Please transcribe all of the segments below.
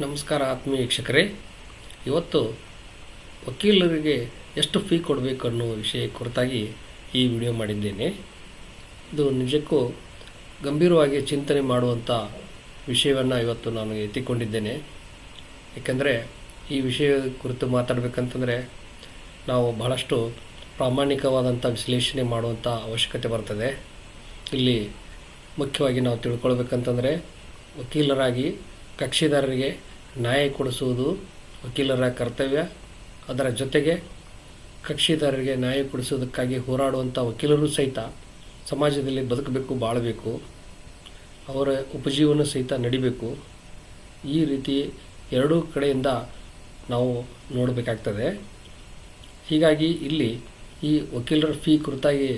ನಮಸ್ಕಾರ ಆತ್ಮೀಯ ವೀಕ್ಷಕರೇ. ಇವತ್ತು ವಕೀಲರಿಗೆ ಎಷ್ಟು ಫೀ ಕೊಡಬೇಕು ಅನ್ನೋ ವಿಷಯ ಕುರಿತಾಗಿ ಈ ವಿಡಿಯೋ ಮಾಡಿದ್ದೇನೆ. ಇದು ನಿಜಕ್ಕೂ ಗಂಭೀರವಾಗಿ ಚಿಂತನೆ ಮಾಡುವಂಥ ವಿಷಯವನ್ನು ಇವತ್ತು ನಾನು ಎತ್ತಿಕೊಂಡಿದ್ದೇನೆ. ಏಕೆಂದರೆ ಈ ವಿಷಯ ಕುರಿತು ಮಾತಾಡಬೇಕಂತಂದರೆ ನಾವು ಬಹಳಷ್ಟು ಪ್ರಾಮಾಣಿಕವಾದಂಥ ವಿಶ್ಲೇಷಣೆ ಮಾಡುವಂಥ ಅವಶ್ಯಕತೆ ಬರ್ತದೆ. ಇಲ್ಲಿ ಮುಖ್ಯವಾಗಿ ನಾವು ತಿಳ್ಕೊಳ್ಬೇಕಂತಂದರೆ ವಕೀಲರಾಗಿ ಕಕ್ಷಿದಾರರಿಗೆ ನ್ಯಾಯ ಕೊಡಿಸುವುದು ವಕೀಲರ ಕರ್ತವ್ಯ. ಅದರ ಜೊತೆಗೆ ಕಕ್ಷಿದಾರರಿಗೆ ನ್ಯಾಯ ಕೊಡಿಸುವುದಕ್ಕಾಗಿ ಹೋರಾಡುವಂಥ ವಕೀಲರು ಸಹಿತ ಸಮಾಜದಲ್ಲಿ ಬದುಕಬೇಕು, ಬಾಳಬೇಕು. ಅವರ ಉಪಜೀವನ ಸಹಿತ ನಡಿಬೇಕು. ಈ ರೀತಿ ಎರಡೂ ಕಡೆಯಿಂದ ನಾವು ನೋಡಬೇಕಾಗ್ತದೆ. ಹೀಗಾಗಿ ಇಲ್ಲಿ ಈ ವಕೀಲರ ಫೀ ಕುರಿತಾಗಿ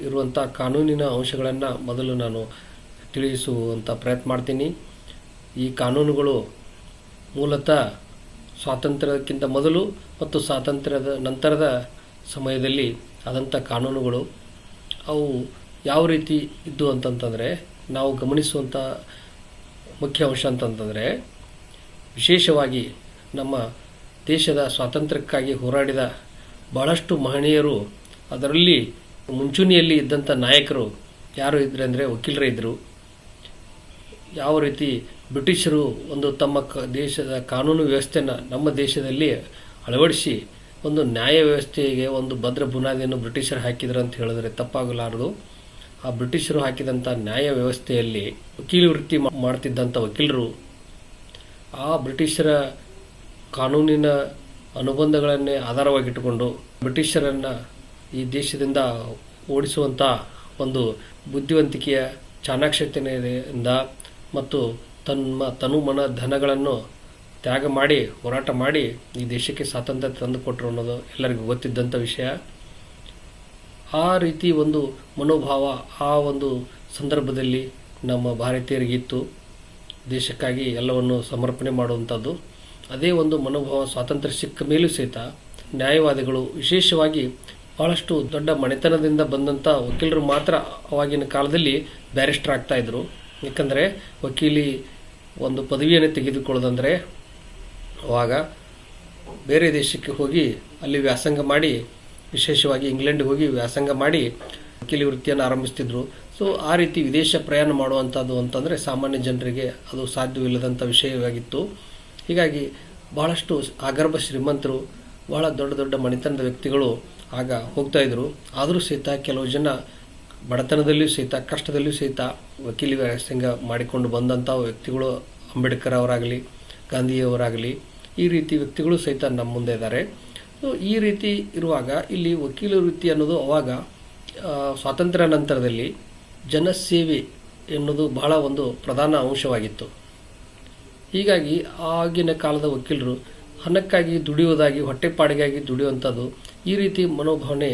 ಇರುವಂಥ ಕಾನೂನಿನ ಅಂಶಗಳನ್ನು ಮೊದಲು ನಾನು ತಿಳಿಸುವಂಥ ಪ್ರಯತ್ನ ಮಾಡ್ತೀನಿ. ಈ ಕಾನೂನುಗಳು ಮೂಲತಃ ಸ್ವಾತಂತ್ರ್ಯಕ್ಕಿಂತ ಮೊದಲು ಮತ್ತು ಸ್ವಾತಂತ್ರ್ಯದ ನಂತರದ ಸಮಯದಲ್ಲಿ ಆದಂಥ ಕಾನೂನುಗಳು. ಅವು ಯಾವ ರೀತಿ ಇದ್ದು ಅಂತಂತಂದರೆ, ನಾವು ಗಮನಿಸುವಂಥ ಮುಖ್ಯ ಅಂಶ ಅಂತಂತಂದರೆ, ವಿಶೇಷವಾಗಿ ನಮ್ಮ ದೇಶದ ಸ್ವಾತಂತ್ರ್ಯಕ್ಕಾಗಿ ಹೋರಾಡಿದ ಬಹಳಷ್ಟು ಮಹನೀಯರು, ಅದರಲ್ಲಿ ಮುಂಚೂಣಿಯಲ್ಲಿ ಇದ್ದಂಥ ನಾಯಕರು ಯಾರು ಇದ್ರೆ ಅಂದರೆ ವಕೀಲರೇ ಇದ್ದರು ಯಾವ ರೀತಿ ಬ್ರಿಟಿಷರು ಒಂದು ತಮ್ಮ ದೇಶದ ಕಾನೂನು ವ್ಯವಸ್ಥೆಯನ್ನು ನಮ್ಮ ದೇಶದಲ್ಲಿ ಅಳವಡಿಸಿ ಒಂದು ನ್ಯಾಯ ವ್ಯವಸ್ಥೆಗೆ ಒಂದು ಭದ್ರ ಬುನಾದಿಯನ್ನು ಬ್ರಿಟಿಷರು ಹಾಕಿದ್ರು ಅಂತ ಹೇಳಿದ್ರೆ ತಪ್ಪಾಗಲಾರದು. ಆ ಬ್ರಿಟಿಷರು ಹಾಕಿದಂಥ ನ್ಯಾಯ ವ್ಯವಸ್ಥೆಯಲ್ಲಿ ವಕೀಲ ವೃತ್ತಿ ಮಾಡ್ತಿದ್ದಂಥ ವಕೀಲರು ಆ ಬ್ರಿಟಿಷರ ಕಾನೂನಿನ ಅನುಬಂಧಗಳನ್ನೇ ಆಧಾರವಾಗಿಟ್ಟುಕೊಂಡು ಬ್ರಿಟಿಷರನ್ನು ಈ ದೇಶದಿಂದ ಓಡಿಸುವಂಥ ಒಂದು ಬುದ್ಧಿವಂತಿಕೆಯ ಚಾಣಾಕ್ಷತೆಯಿಂದ ಮತ್ತು ತನ್ನ ತನು ಮನ ಧನಗಳನ್ನು ತ್ಯಾಗ ಮಾಡಿ, ಹೋರಾಟ ಮಾಡಿ ಈ ದೇಶಕ್ಕೆ ಸ್ವಾತಂತ್ರ್ಯ ತಂದುಕೊಟ್ರು ಅನ್ನೋದು ಎಲ್ಲರಿಗೂ ಗೊತ್ತಿದ್ದಂಥ ವಿಷಯ. ಆ ರೀತಿ ಒಂದು ಮನೋಭಾವ, ಆ ಒಂದು ಸಂದರ್ಭದಲ್ಲಿ ನಮ್ಮ ಭಾರತೀಯರಿಗಿತ್ತು. ದೇಶಕ್ಕಾಗಿ ಎಲ್ಲವನ್ನು ಸಮರ್ಪಣೆ ಮಾಡುವಂಥದ್ದು ಅದೇ ಒಂದು ಮನೋಭಾವ, ಸ್ವಾತಂತ್ರ್ಯ ಸಿಕ್ಕ ಮೇಲೂ ಸಹಿತ ನ್ಯಾಯವಾದಿಗಳು ವಿಶೇಷವಾಗಿ ಬಹಳಷ್ಟು ದೊಡ್ಡ ಮನೆತನದಿಂದ ಬಂದಂಥ ವಕೀಲರು ಮಾತ್ರ ಅವಾಗಿನ ಕಾಲದಲ್ಲಿ ಬ್ಯಾರಿಸ್ಟರ್ ಆಗ್ತಾ ಇದ್ರು. ಯಾಕಂದರೆ ವಕೀಲಿ ಒಂದು ಪದವಿಯನ್ನು ತೆಗೆದುಕೊಳ್ಳೋದಂದರೆ ಆವಾಗ ಬೇರೆ ದೇಶಕ್ಕೆ ಹೋಗಿ ಅಲ್ಲಿ ವ್ಯಾಸಂಗ ಮಾಡಿ, ವಿಶೇಷವಾಗಿ ಇಂಗ್ಲೆಂಡ್ಗೆ ಹೋಗಿ ವ್ಯಾಸಂಗ ಮಾಡಿ ವಕೀಲಿ ವೃತ್ತಿಯನ್ನು ಆರಂಭಿಸ್ತಿದ್ರು. ಸೊ ಆ ರೀತಿ ವಿದೇಶ ಪ್ರಯಾಣ ಮಾಡುವಂಥದ್ದು ಅಂತಂದರೆ ಸಾಮಾನ್ಯ ಜನರಿಗೆ ಅದು ಸಾಧ್ಯವಿಲ್ಲದಂಥ ವಿಷಯವಾಗಿತ್ತು. ಹೀಗಾಗಿ ಬಹಳಷ್ಟು ಆಗರ್ಭ ಶ್ರೀಮಂತರು, ಬಹಳ ದೊಡ್ಡ ದೊಡ್ಡ ಮಣಿತನದ ವ್ಯಕ್ತಿಗಳು ಆಗ ಹೋಗ್ತಾ ಇದ್ರು. ಆದರೂ ಸಹಿತ ಕೆಲವು ಜನ ಬಡತನದಲ್ಲಿಯೂ ಸಹಿತ, ಕಷ್ಟದಲ್ಲಿಯೂ ಸಹಿತ ವಕೀಲ ವ್ಯಾಸಂಗ ಮಾಡಿಕೊಂಡು ಬಂದಂಥ ವ್ಯಕ್ತಿಗಳು ಅಂಬೇಡ್ಕರ್ ಅವರಾಗಲಿ, ಗಾಂಧಿಯವರಾಗಲಿ, ಈ ರೀತಿ ವ್ಯಕ್ತಿಗಳು ಸಹಿತ ನಮ್ಮ ಮುಂದೆ ಇದ್ದಾರೆ. ಸೊ ಈ ರೀತಿ ಇರುವಾಗ ಇಲ್ಲಿ ವಕೀಲ ವೃತ್ತಿ ಅನ್ನೋದು ಅವಾಗ ಸ್ವಾತಂತ್ರ್ಯ ನಂತರದಲ್ಲಿ ಜನಸೇವೆ ಎನ್ನುವುದು ಬಹಳ ಒಂದು ಪ್ರಧಾನ ಅಂಶವಾಗಿತ್ತು. ಹೀಗಾಗಿ ಆಗಿನ ಕಾಲದ ವಕೀಲರು ಹಣಕ್ಕಾಗಿ ದುಡಿಯುವುದಾಗಿ, ಹೊಟ್ಟೆಪಾಡಿಗಾಗಿ ದುಡಿಯುವಂಥದ್ದು ಈ ರೀತಿ ಮನೋಭಾವನೆ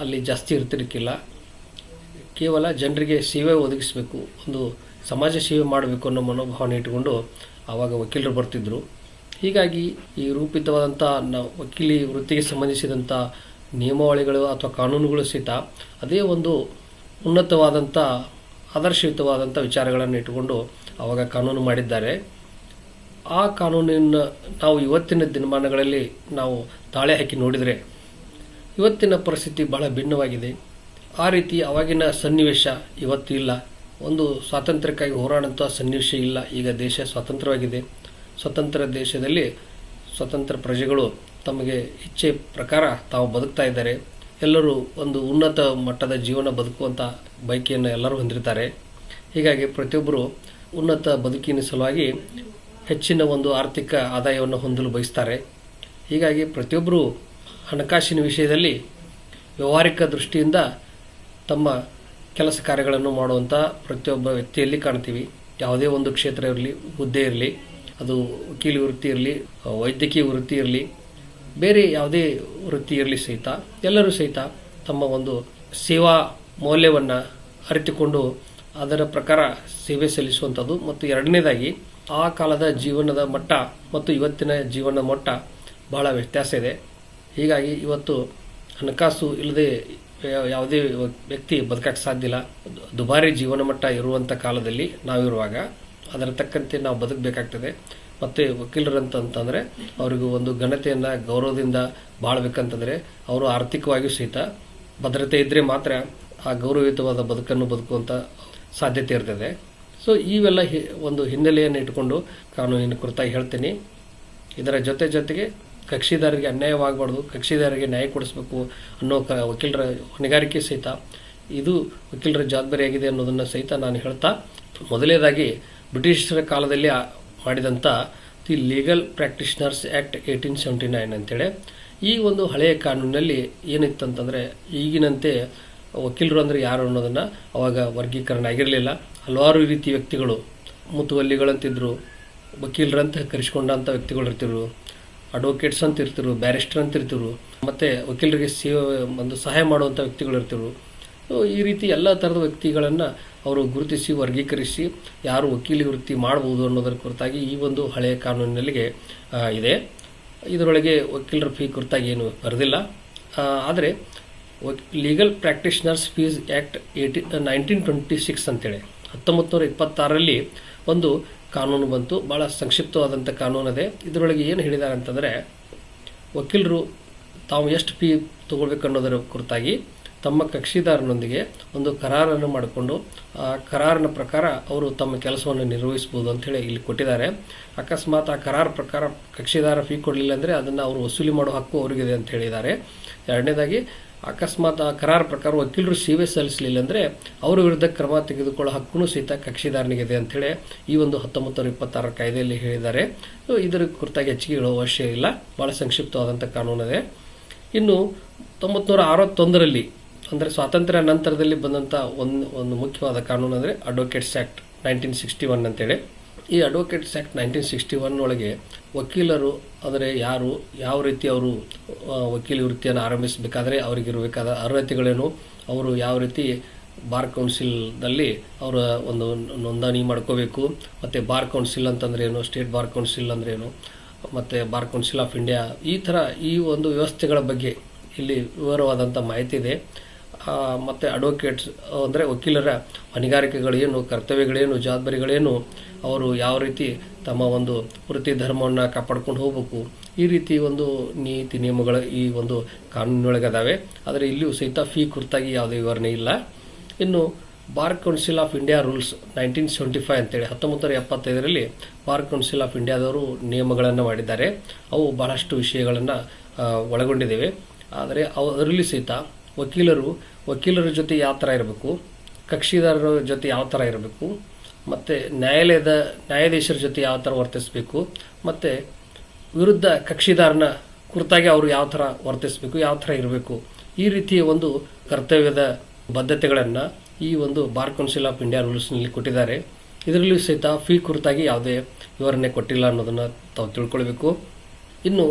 ಅಲ್ಲಿ ಜಾಸ್ತಿ ಇರ್ತಿರ್ಕಿಲ್ಲ ಕೇವಲ ಜನರಿಗೆ ಸೇವೆ ಒದಗಿಸಬೇಕು, ಒಂದು ಸಮಾಜ ಸೇವೆ ಮಾಡಬೇಕು ಅನ್ನೋ ಮನೋಭಾವನೆ ಇಟ್ಟುಕೊಂಡು ಆವಾಗ ವಕೀಲರು ಬರ್ತಿದ್ರು. ಹೀಗಾಗಿ ಈ ರೂಪಿತವಾದಂಥ ವಕೀಲಿ ವೃತ್ತಿಗೆ ಸಂಬಂಧಿಸಿದಂಥ ನಿಯಮಾವಳಿಗಳು ಅಥವಾ ಕಾನೂನುಗಳು ಸಹಿತ ಅದೇ ಒಂದು ಉನ್ನತವಾದಂಥ ಆದರ್ಶಯುತವಾದಂಥ ವಿಚಾರಗಳನ್ನು ಇಟ್ಟುಕೊಂಡು ಆವಾಗ ಕಾನೂನು ಮಾಡಿದ್ದಾರೆ. ಆ ಕಾನೂನಿನ ನಾವು ಇವತ್ತಿನ ದಿನಮಾನಗಳಲ್ಲಿ ನಾವು ತಾಳೆ ಹಾಕಿ ನೋಡಿದರೆ, ಇವತ್ತಿನ ಪರಿಸ್ಥಿತಿ ಬಹಳ ಭಿನ್ನವಾಗಿದೆ. ಆ ರೀತಿ ಅವಾಗಿನ ಸನ್ನಿವೇಶ ಇವತ್ತು ಇಲ್ಲ. ಒಂದು ಸ್ವಾತಂತ್ರ್ಯಕ್ಕಾಗಿ ಹೋರಾಡುವಂಥ ಸನ್ನಿವೇಶ ಇಲ್ಲ. ಈಗ ದೇಶ ಸ್ವತಂತ್ರವಾಗಿದೆ. ಸ್ವತಂತ್ರ ದೇಶದಲ್ಲಿ ಸ್ವತಂತ್ರ ಪ್ರಜೆಗಳು ತಮಗೆ ಇಚ್ಛೆ ಪ್ರಕಾರ ತಾವು ಬದುಕ್ತಾ ಇದ್ದಾರೆ. ಎಲ್ಲರೂ ಒಂದು ಉನ್ನತ ಮಟ್ಟದ ಜೀವನ ಬದುಕುವಂಥ ಬಯಕೆಯನ್ನು ಎಲ್ಲರೂ ಹೊಂದಿರ್ತಾರೆ ಹೀಗಾಗಿ ಪ್ರತಿಯೊಬ್ಬರು ಉನ್ನತ ಬದುಕಿನ ಸಲುವಾಗಿ ಹೆಚ್ಚಿನ ಒಂದು ಆರ್ಥಿಕ ಆದಾಯವನ್ನು ಹೊಂದಲು ಬಯಸ್ತಾರೆ. ಹೀಗಾಗಿ ಪ್ರತಿಯೊಬ್ಬರು ಹಣಕಾಸಿನ ವಿಷಯದಲ್ಲಿ ವ್ಯವಹಾರಿಕ ದೃಷ್ಟಿಯಿಂದ ತಮ್ಮ ಕೆಲಸ ಕಾರ್ಯಗಳನ್ನು ಮಾಡುವಂಥ ಪ್ರತಿಯೊಬ್ಬ ವ್ಯಕ್ತಿಯಲ್ಲಿ ಕಾಣ್ತೀವಿ. ಯಾವುದೇ ಒಂದು ಕ್ಷೇತ್ರ ಇರಲಿ, ಹುದ್ದೆ ಇರಲಿ, ಅದು ವಕೀಲಿ ವೃತ್ತಿ ಇರಲಿ, ವೈದ್ಯಕೀಯ ವೃತ್ತಿ ಇರಲಿ, ಬೇರೆ ಯಾವುದೇ ವೃತ್ತಿ ಇರಲಿ ಸಹಿತ, ಎಲ್ಲರೂ ಸಹಿತ ತಮ್ಮ ಒಂದು ಸೇವಾ ಮೌಲ್ಯವನ್ನು ಅರಿತುಕೊಂಡು ಅದರ ಪ್ರಕಾರ ಸೇವೆ ಸಲ್ಲಿಸುವಂಥದ್ದು ಮತ್ತು ಎರಡನೇದಾಗಿ, ಆ ಕಾಲದ ಜೀವನದ ಮಟ್ಟ ಮತ್ತು ಇವತ್ತಿನ ಜೀವನದ ಮಟ್ಟ ಬಹಳ ವ್ಯತ್ಯಾಸ ಇದೆ. ಹೀಗಾಗಿ ಇವತ್ತು ಹಣಕಾಸು ಇಲ್ಲದೆ ಯಾವುದೇ ವ್ಯಕ್ತಿ ಬದುಕಕ್ಕೆ ಸಾಧ್ಯ ಇಲ್ಲ. ದುಬಾರಿ ಜೀವನ ಮಟ್ಟ ಇರುವಂಥ ಕಾಲದಲ್ಲಿ ನಾವಿರುವಾಗ ಅದರ ತಕ್ಕಂತೆ ನಾವು ಬದುಕಬೇಕಾಗ್ತದೆ. ಮತ್ತು ವಕೀಲರಂತಂತಂದರೆ ಅವರಿಗೂ ಒಂದು ಘನತೆಯನ್ನು, ಗೌರವದಿಂದ ಬಾಳ್ಬೇಕಂತಂದರೆ ಅವರು ಆರ್ಥಿಕವಾಗಿಯೂ ಸಹಿತ ಭದ್ರತೆ ಇದ್ದರೆ ಮಾತ್ರ ಆ ಗೌರವಯುತವಾದ ಬದುಕನ್ನು ಬದುಕುವಂಥ ಸಾಧ್ಯತೆ ಇರ್ತದೆ. ಸೊ ಇವೆಲ್ಲ ಒಂದು ಹಿನ್ನೆಲೆಯನ್ನು ಇಟ್ಕೊಂಡು ಕಾನೂನಿನ ಕುರಿತಾಗಿ ಹೇಳ್ತೀನಿ. ಇದರ ಜೊತೆ ಜೊತೆಗೆ ಕಕ್ಷಿದಾರರಿಗೆ ಅನ್ಯಾಯವಾಗಬಾರ್ದು, ಕಕ್ಷಿದಾರರಿಗೆ ನ್ಯಾಯ ಕೊಡಿಸಬೇಕು ಅನ್ನೋ ಕ ವಕೀಲರ ಹೊಣೆಗಾರಿಕೆ ಸಹಿತ ಇದು ವಕೀಲರ ಜವಾಬ್ದಾರಿಯಾಗಿದೆ ಅನ್ನೋದನ್ನು ಸಹಿತ ನಾನು ಹೇಳ್ತಾ, ಮೊದಲನೇದಾಗಿ ಬ್ರಿಟಿಷರ ಕಾಲದಲ್ಲಿ ಮಾಡಿದಂಥ the legal practitioners act eighteen seventy nine ಅಂತೇಳಿ. ಈ ಒಂದು ಹಳೆಯ ಕಾನೂನಿನಲ್ಲಿ ಏನಿತ್ತಂತಂದರೆ ಈಗಿನಂತೆ ವಕೀಲರು ಅಂದರೆ ಯಾರು ಅನ್ನೋದನ್ನು ಅವಾಗ ವರ್ಗೀಕರಣ ಆಗಿರಲಿಲ್ಲ. ಹಲವಾರು ರೀತಿ ವ್ಯಕ್ತಿಗಳು ಮುತುವಲ್ಲಿಗಳಂತಿದ್ದರು ವಕೀಲರಂತ ಕರೆಸ್ಕೊಂಡಂಥ ವ್ಯಕ್ತಿಗಳು ಇರ್ತಿರು ಅಡ್ವೊಕೇಟ್ಸ್ ಅಂತ ಇರ್ತಿರು ಬ್ಯಾರಿಸ್ಟರ್ ಅಂತ ಇರ್ತಿರು ಮತ್ತು ವಕೀಲರಿಗೆ ಸೇವೆ ಒಂದು ಸಹಾಯ ಮಾಡುವಂಥ ವ್ಯಕ್ತಿಗಳು ಇರ್ತಿರು ಈ ರೀತಿ ಎಲ್ಲ ಥರದ ವ್ಯಕ್ತಿಗಳನ್ನು ಅವರು ಗುರುತಿಸಿ, ವರ್ಗೀಕರಿಸಿ, ಯಾರು ವಕೀಲಿ ವೃತ್ತಿ ಮಾಡಬಹುದು ಅನ್ನೋದರ ಕುರಿತಾಗಿ ಈ ಒಂದು ಹಳೆಯ ಕಾನೂನಿನಲ್ಲಿಗೆ ಇದೆ. ಇದರೊಳಗೆ ವಕೀಲರ ಫೀ ಕುರಿತಾಗಿ ಏನು ಬರೆದಿಲ್ಲ. ಆದರೆ legal practitioners fees act eighty nineteen twenty six ಅಂತೇಳಿ ಹತ್ತೊಂಬತ್ತು ಇಪ್ಪತ್ತಾರರಲ್ಲಿ ಒಂದು ಕಾನೂನು ಬಂತು. ಭಾಳ ಸಂಕ್ಷಿಪ್ತವಾದಂಥ ಕಾನೂನು ಅದೇ. ಇದರೊಳಗೆ ಏನು ಹೇಳಿದ್ದಾರೆ ಅಂತಂದರೆ, ವಕೀಲರು ತಾವು ಎಷ್ಟು ಫೀ ತೊಗೊಳ್ಬೇಕು ಅನ್ನೋದರ ಕುರಿತಾಗಿ ತಮ್ಮ ಕಕ್ಷಿದಾರನೊಂದಿಗೆ ಒಂದು ಕರಾರನ್ನು ಮಾಡಿಕೊಂಡು, ಆ ಕರಾರಿನ ಪ್ರಕಾರ ಅವರು ತಮ್ಮ ಕೆಲಸವನ್ನು ನಿರ್ವಹಿಸ್ಬೋದು ಅಂತೇಳಿ ಇಲ್ಲಿ ಕೊಟ್ಟಿದ್ದಾರೆ. ಅಕಸ್ಮಾತ್ ಆ ಕರಾರ ಪ್ರಕಾರ ಕಕ್ಷಿದಾರ ಫೀ ಕೊಡಲಿಲ್ಲ ಅಂದರೆ ಅದನ್ನು ಅವರು ವಸೂಲಿ ಮಾಡೋ ಹಕ್ಕು ಅವರಿಗಿದೆ ಅಂತ ಹೇಳಿದ್ದಾರೆ. ಎರಡನೇದಾಗಿ ಅಕಸ್ಮಾತ್ ಆ ಕರಾರ ಪ್ರಕಾರ ವಕೀಲರು ಸೇವೆ ಸಲ್ಲಿಸಲಿಲ್ಲ ಅಂದರೆ ಅವರ ವಿರುದ್ಧ ಕ್ರಮ ತೆಗೆದುಕೊಳ್ಳೋ ಹಕ್ಕೂ ಸಹಿತ ಕಕ್ಷಿದಾರನಿಗಿದೆ ಅಂತೇಳಿ ಈ ಒಂದು ಹತ್ತೊಂಬತ್ತು ನೂರ ಇಪ್ಪತ್ತಾರರ ಕಾಯ್ದೆಯಲ್ಲಿ ಹೇಳಿದ್ದಾರೆ. ಇದರ ಕುರಿತಾಗಿ ಹೆಚ್ಚಿಗೆ ಹೇಳುವ ಅವಶ್ಯ ಇಲ್ಲ. ಭಾಳ ಸಂಕ್ಷಿಪ್ತವಾದಂಥ ಕಾನೂನಿದೆ ಇನ್ನು ತೊಂಬತ್ನೂರ ಅರವತ್ತೊಂದರಲ್ಲಿ, ಅಂದರೆ ಸ್ವಾತಂತ್ರ್ಯ ನಂತರದಲ್ಲಿ ಬಂದಂಥ ಒಂದು ಒಂದು ಮುಖ್ಯವಾದ ಕಾನೂನು ಅಂದರೆ advocates act nineteen sixty one ಅಂತೇಳಿ ಈ advocates act nineteen sixty one ಒಳಗೆ ವಕೀಲರು ಅಂದರೆ ಯಾರು, ಯಾವ ರೀತಿ ಅವರು ವಕೀಲಿ ವೃತ್ತಿಯನ್ನು ಆರಂಭಿಸಬೇಕಾದ್ರೆ ಅವರಿಗಿರಬೇಕಾದ ಅರ್ಹತೆಗಳೇನು, ಅವರು ಯಾವ ರೀತಿ ಬಾರ್ ಕೌನ್ಸಿಲ್ನಲ್ಲಿ ಅವರ ಒಂದು ನೋಂದಣಿ ಮಾಡ್ಕೋಬೇಕು, ಮತ್ತು ಬಾರ್ ಕೌನ್ಸಿಲ್ ಅಂತಂದ್ರೆ ಏನು, ಸ್ಟೇಟ್ ಬಾರ್ ಕೌನ್ಸಿಲ್ ಅಂದ್ರೆ ಏನು, ಮತ್ತು ಬಾರ್ ಕೌನ್ಸಿಲ್ ಆಫ್ ಇಂಡಿಯಾ, ಈ ಥರ ಈ ಒಂದು ವ್ಯವಸ್ಥೆಗಳ ಬಗ್ಗೆ ಇಲ್ಲಿ ವಿವರವಾದಂಥ ಮಾಹಿತಿ ಇದೆ. ಮತ್ತೆ ಅಡ್ವೊಕೇಟ್ಸ್, ಅಂದರೆ ವಕೀಲರ ಹೊಣೆಗಾರಿಕೆಗಳೇನು ಕರ್ತವ್ಯಗಳೇನು, ಜವಾಬ್ದಾರಿಗಳೇನು, ಅವರು ಯಾವ ರೀತಿ ತಮ್ಮ ಒಂದು ವೃತ್ತಿ ಧರ್ಮವನ್ನು ಕಾಪಾಡ್ಕೊಂಡು ಹೋಗಬೇಕು. ಈ ರೀತಿ ಒಂದು ನೀತಿ ನಿಯಮಗಳು ಈ ಒಂದು ಕಾನೂನಿನೊಳಗೆ ಅದಾವೆ ಆದರೆ ಇಲ್ಲಿಯೂ ಸಹಿತ ಫೀ ಕುರಿತಾಗಿ ಯಾವುದೇ ವಿವರಣೆ ಇಲ್ಲ. ಇನ್ನು bar council of India rules nineteen seventy five ಅಂತೇಳಿ ಹತ್ತೊಂಬತ್ತರ ಎಪ್ಪತ್ತೈದರಲ್ಲಿ ಬಾರ್ ಕೌನ್ಸಿಲ್ ಆಫ್ ಇಂಡಿಯಾದವರು ನಿಯಮಗಳನ್ನು ಮಾಡಿದ್ದಾರೆ. ಅವು ಬಹಳಷ್ಟು ವಿಷಯಗಳನ್ನು ಒಳಗೊಂಡಿದ್ದೇವೆ ಆದರೆ ಅದರಲ್ಲಿ ಸಹಿತ ವಕೀಲರು, ವಕೀಲರ ಜೊತೆ ಯಾವ ಥರ ಇರಬೇಕು, ಕಕ್ಷಿದಾರರ ಜೊತೆ ಯಾವ ಥರ ಇರಬೇಕು ಮತ್ತು ನ್ಯಾಯಾಲಯದ ನ್ಯಾಯಾಧೀಶರ ಜೊತೆ ಯಾವ ಥರ ವರ್ತಿಸಬೇಕು, ಮತ್ತು ವಿರುದ್ಧ ಕಕ್ಷಿದಾರನ ಕುರಿತಾಗಿ ಅವರು ಯಾವ ಥರ ವರ್ತಿಸಬೇಕು, ಯಾವ ಥರ ಇರಬೇಕು, ಈ ರೀತಿಯ ಒಂದು ಕರ್ತವ್ಯದ ಬದ್ಧತೆಗಳನ್ನು ಈ ಒಂದು ಬಾರ್ ಕೌನ್ಸಿಲ್ ಆಫ್ ಇಂಡಿಯಾ ರೂಲ್ಸ್ನಲ್ಲಿ ಕೊಟ್ಟಿದ್ದಾರೆ. ಇದರಲ್ಲೂ ಸಹಿತ ಫೀ ಕುರಿತಾಗಿ ಯಾವುದೇ ವಿವರಣೆ ಕೊಟ್ಟಿಲ್ಲ ಅನ್ನೋದನ್ನು ತಾವು ತಿಳ್ಕೊಳ್ಬೇಕು. ಇನ್ನು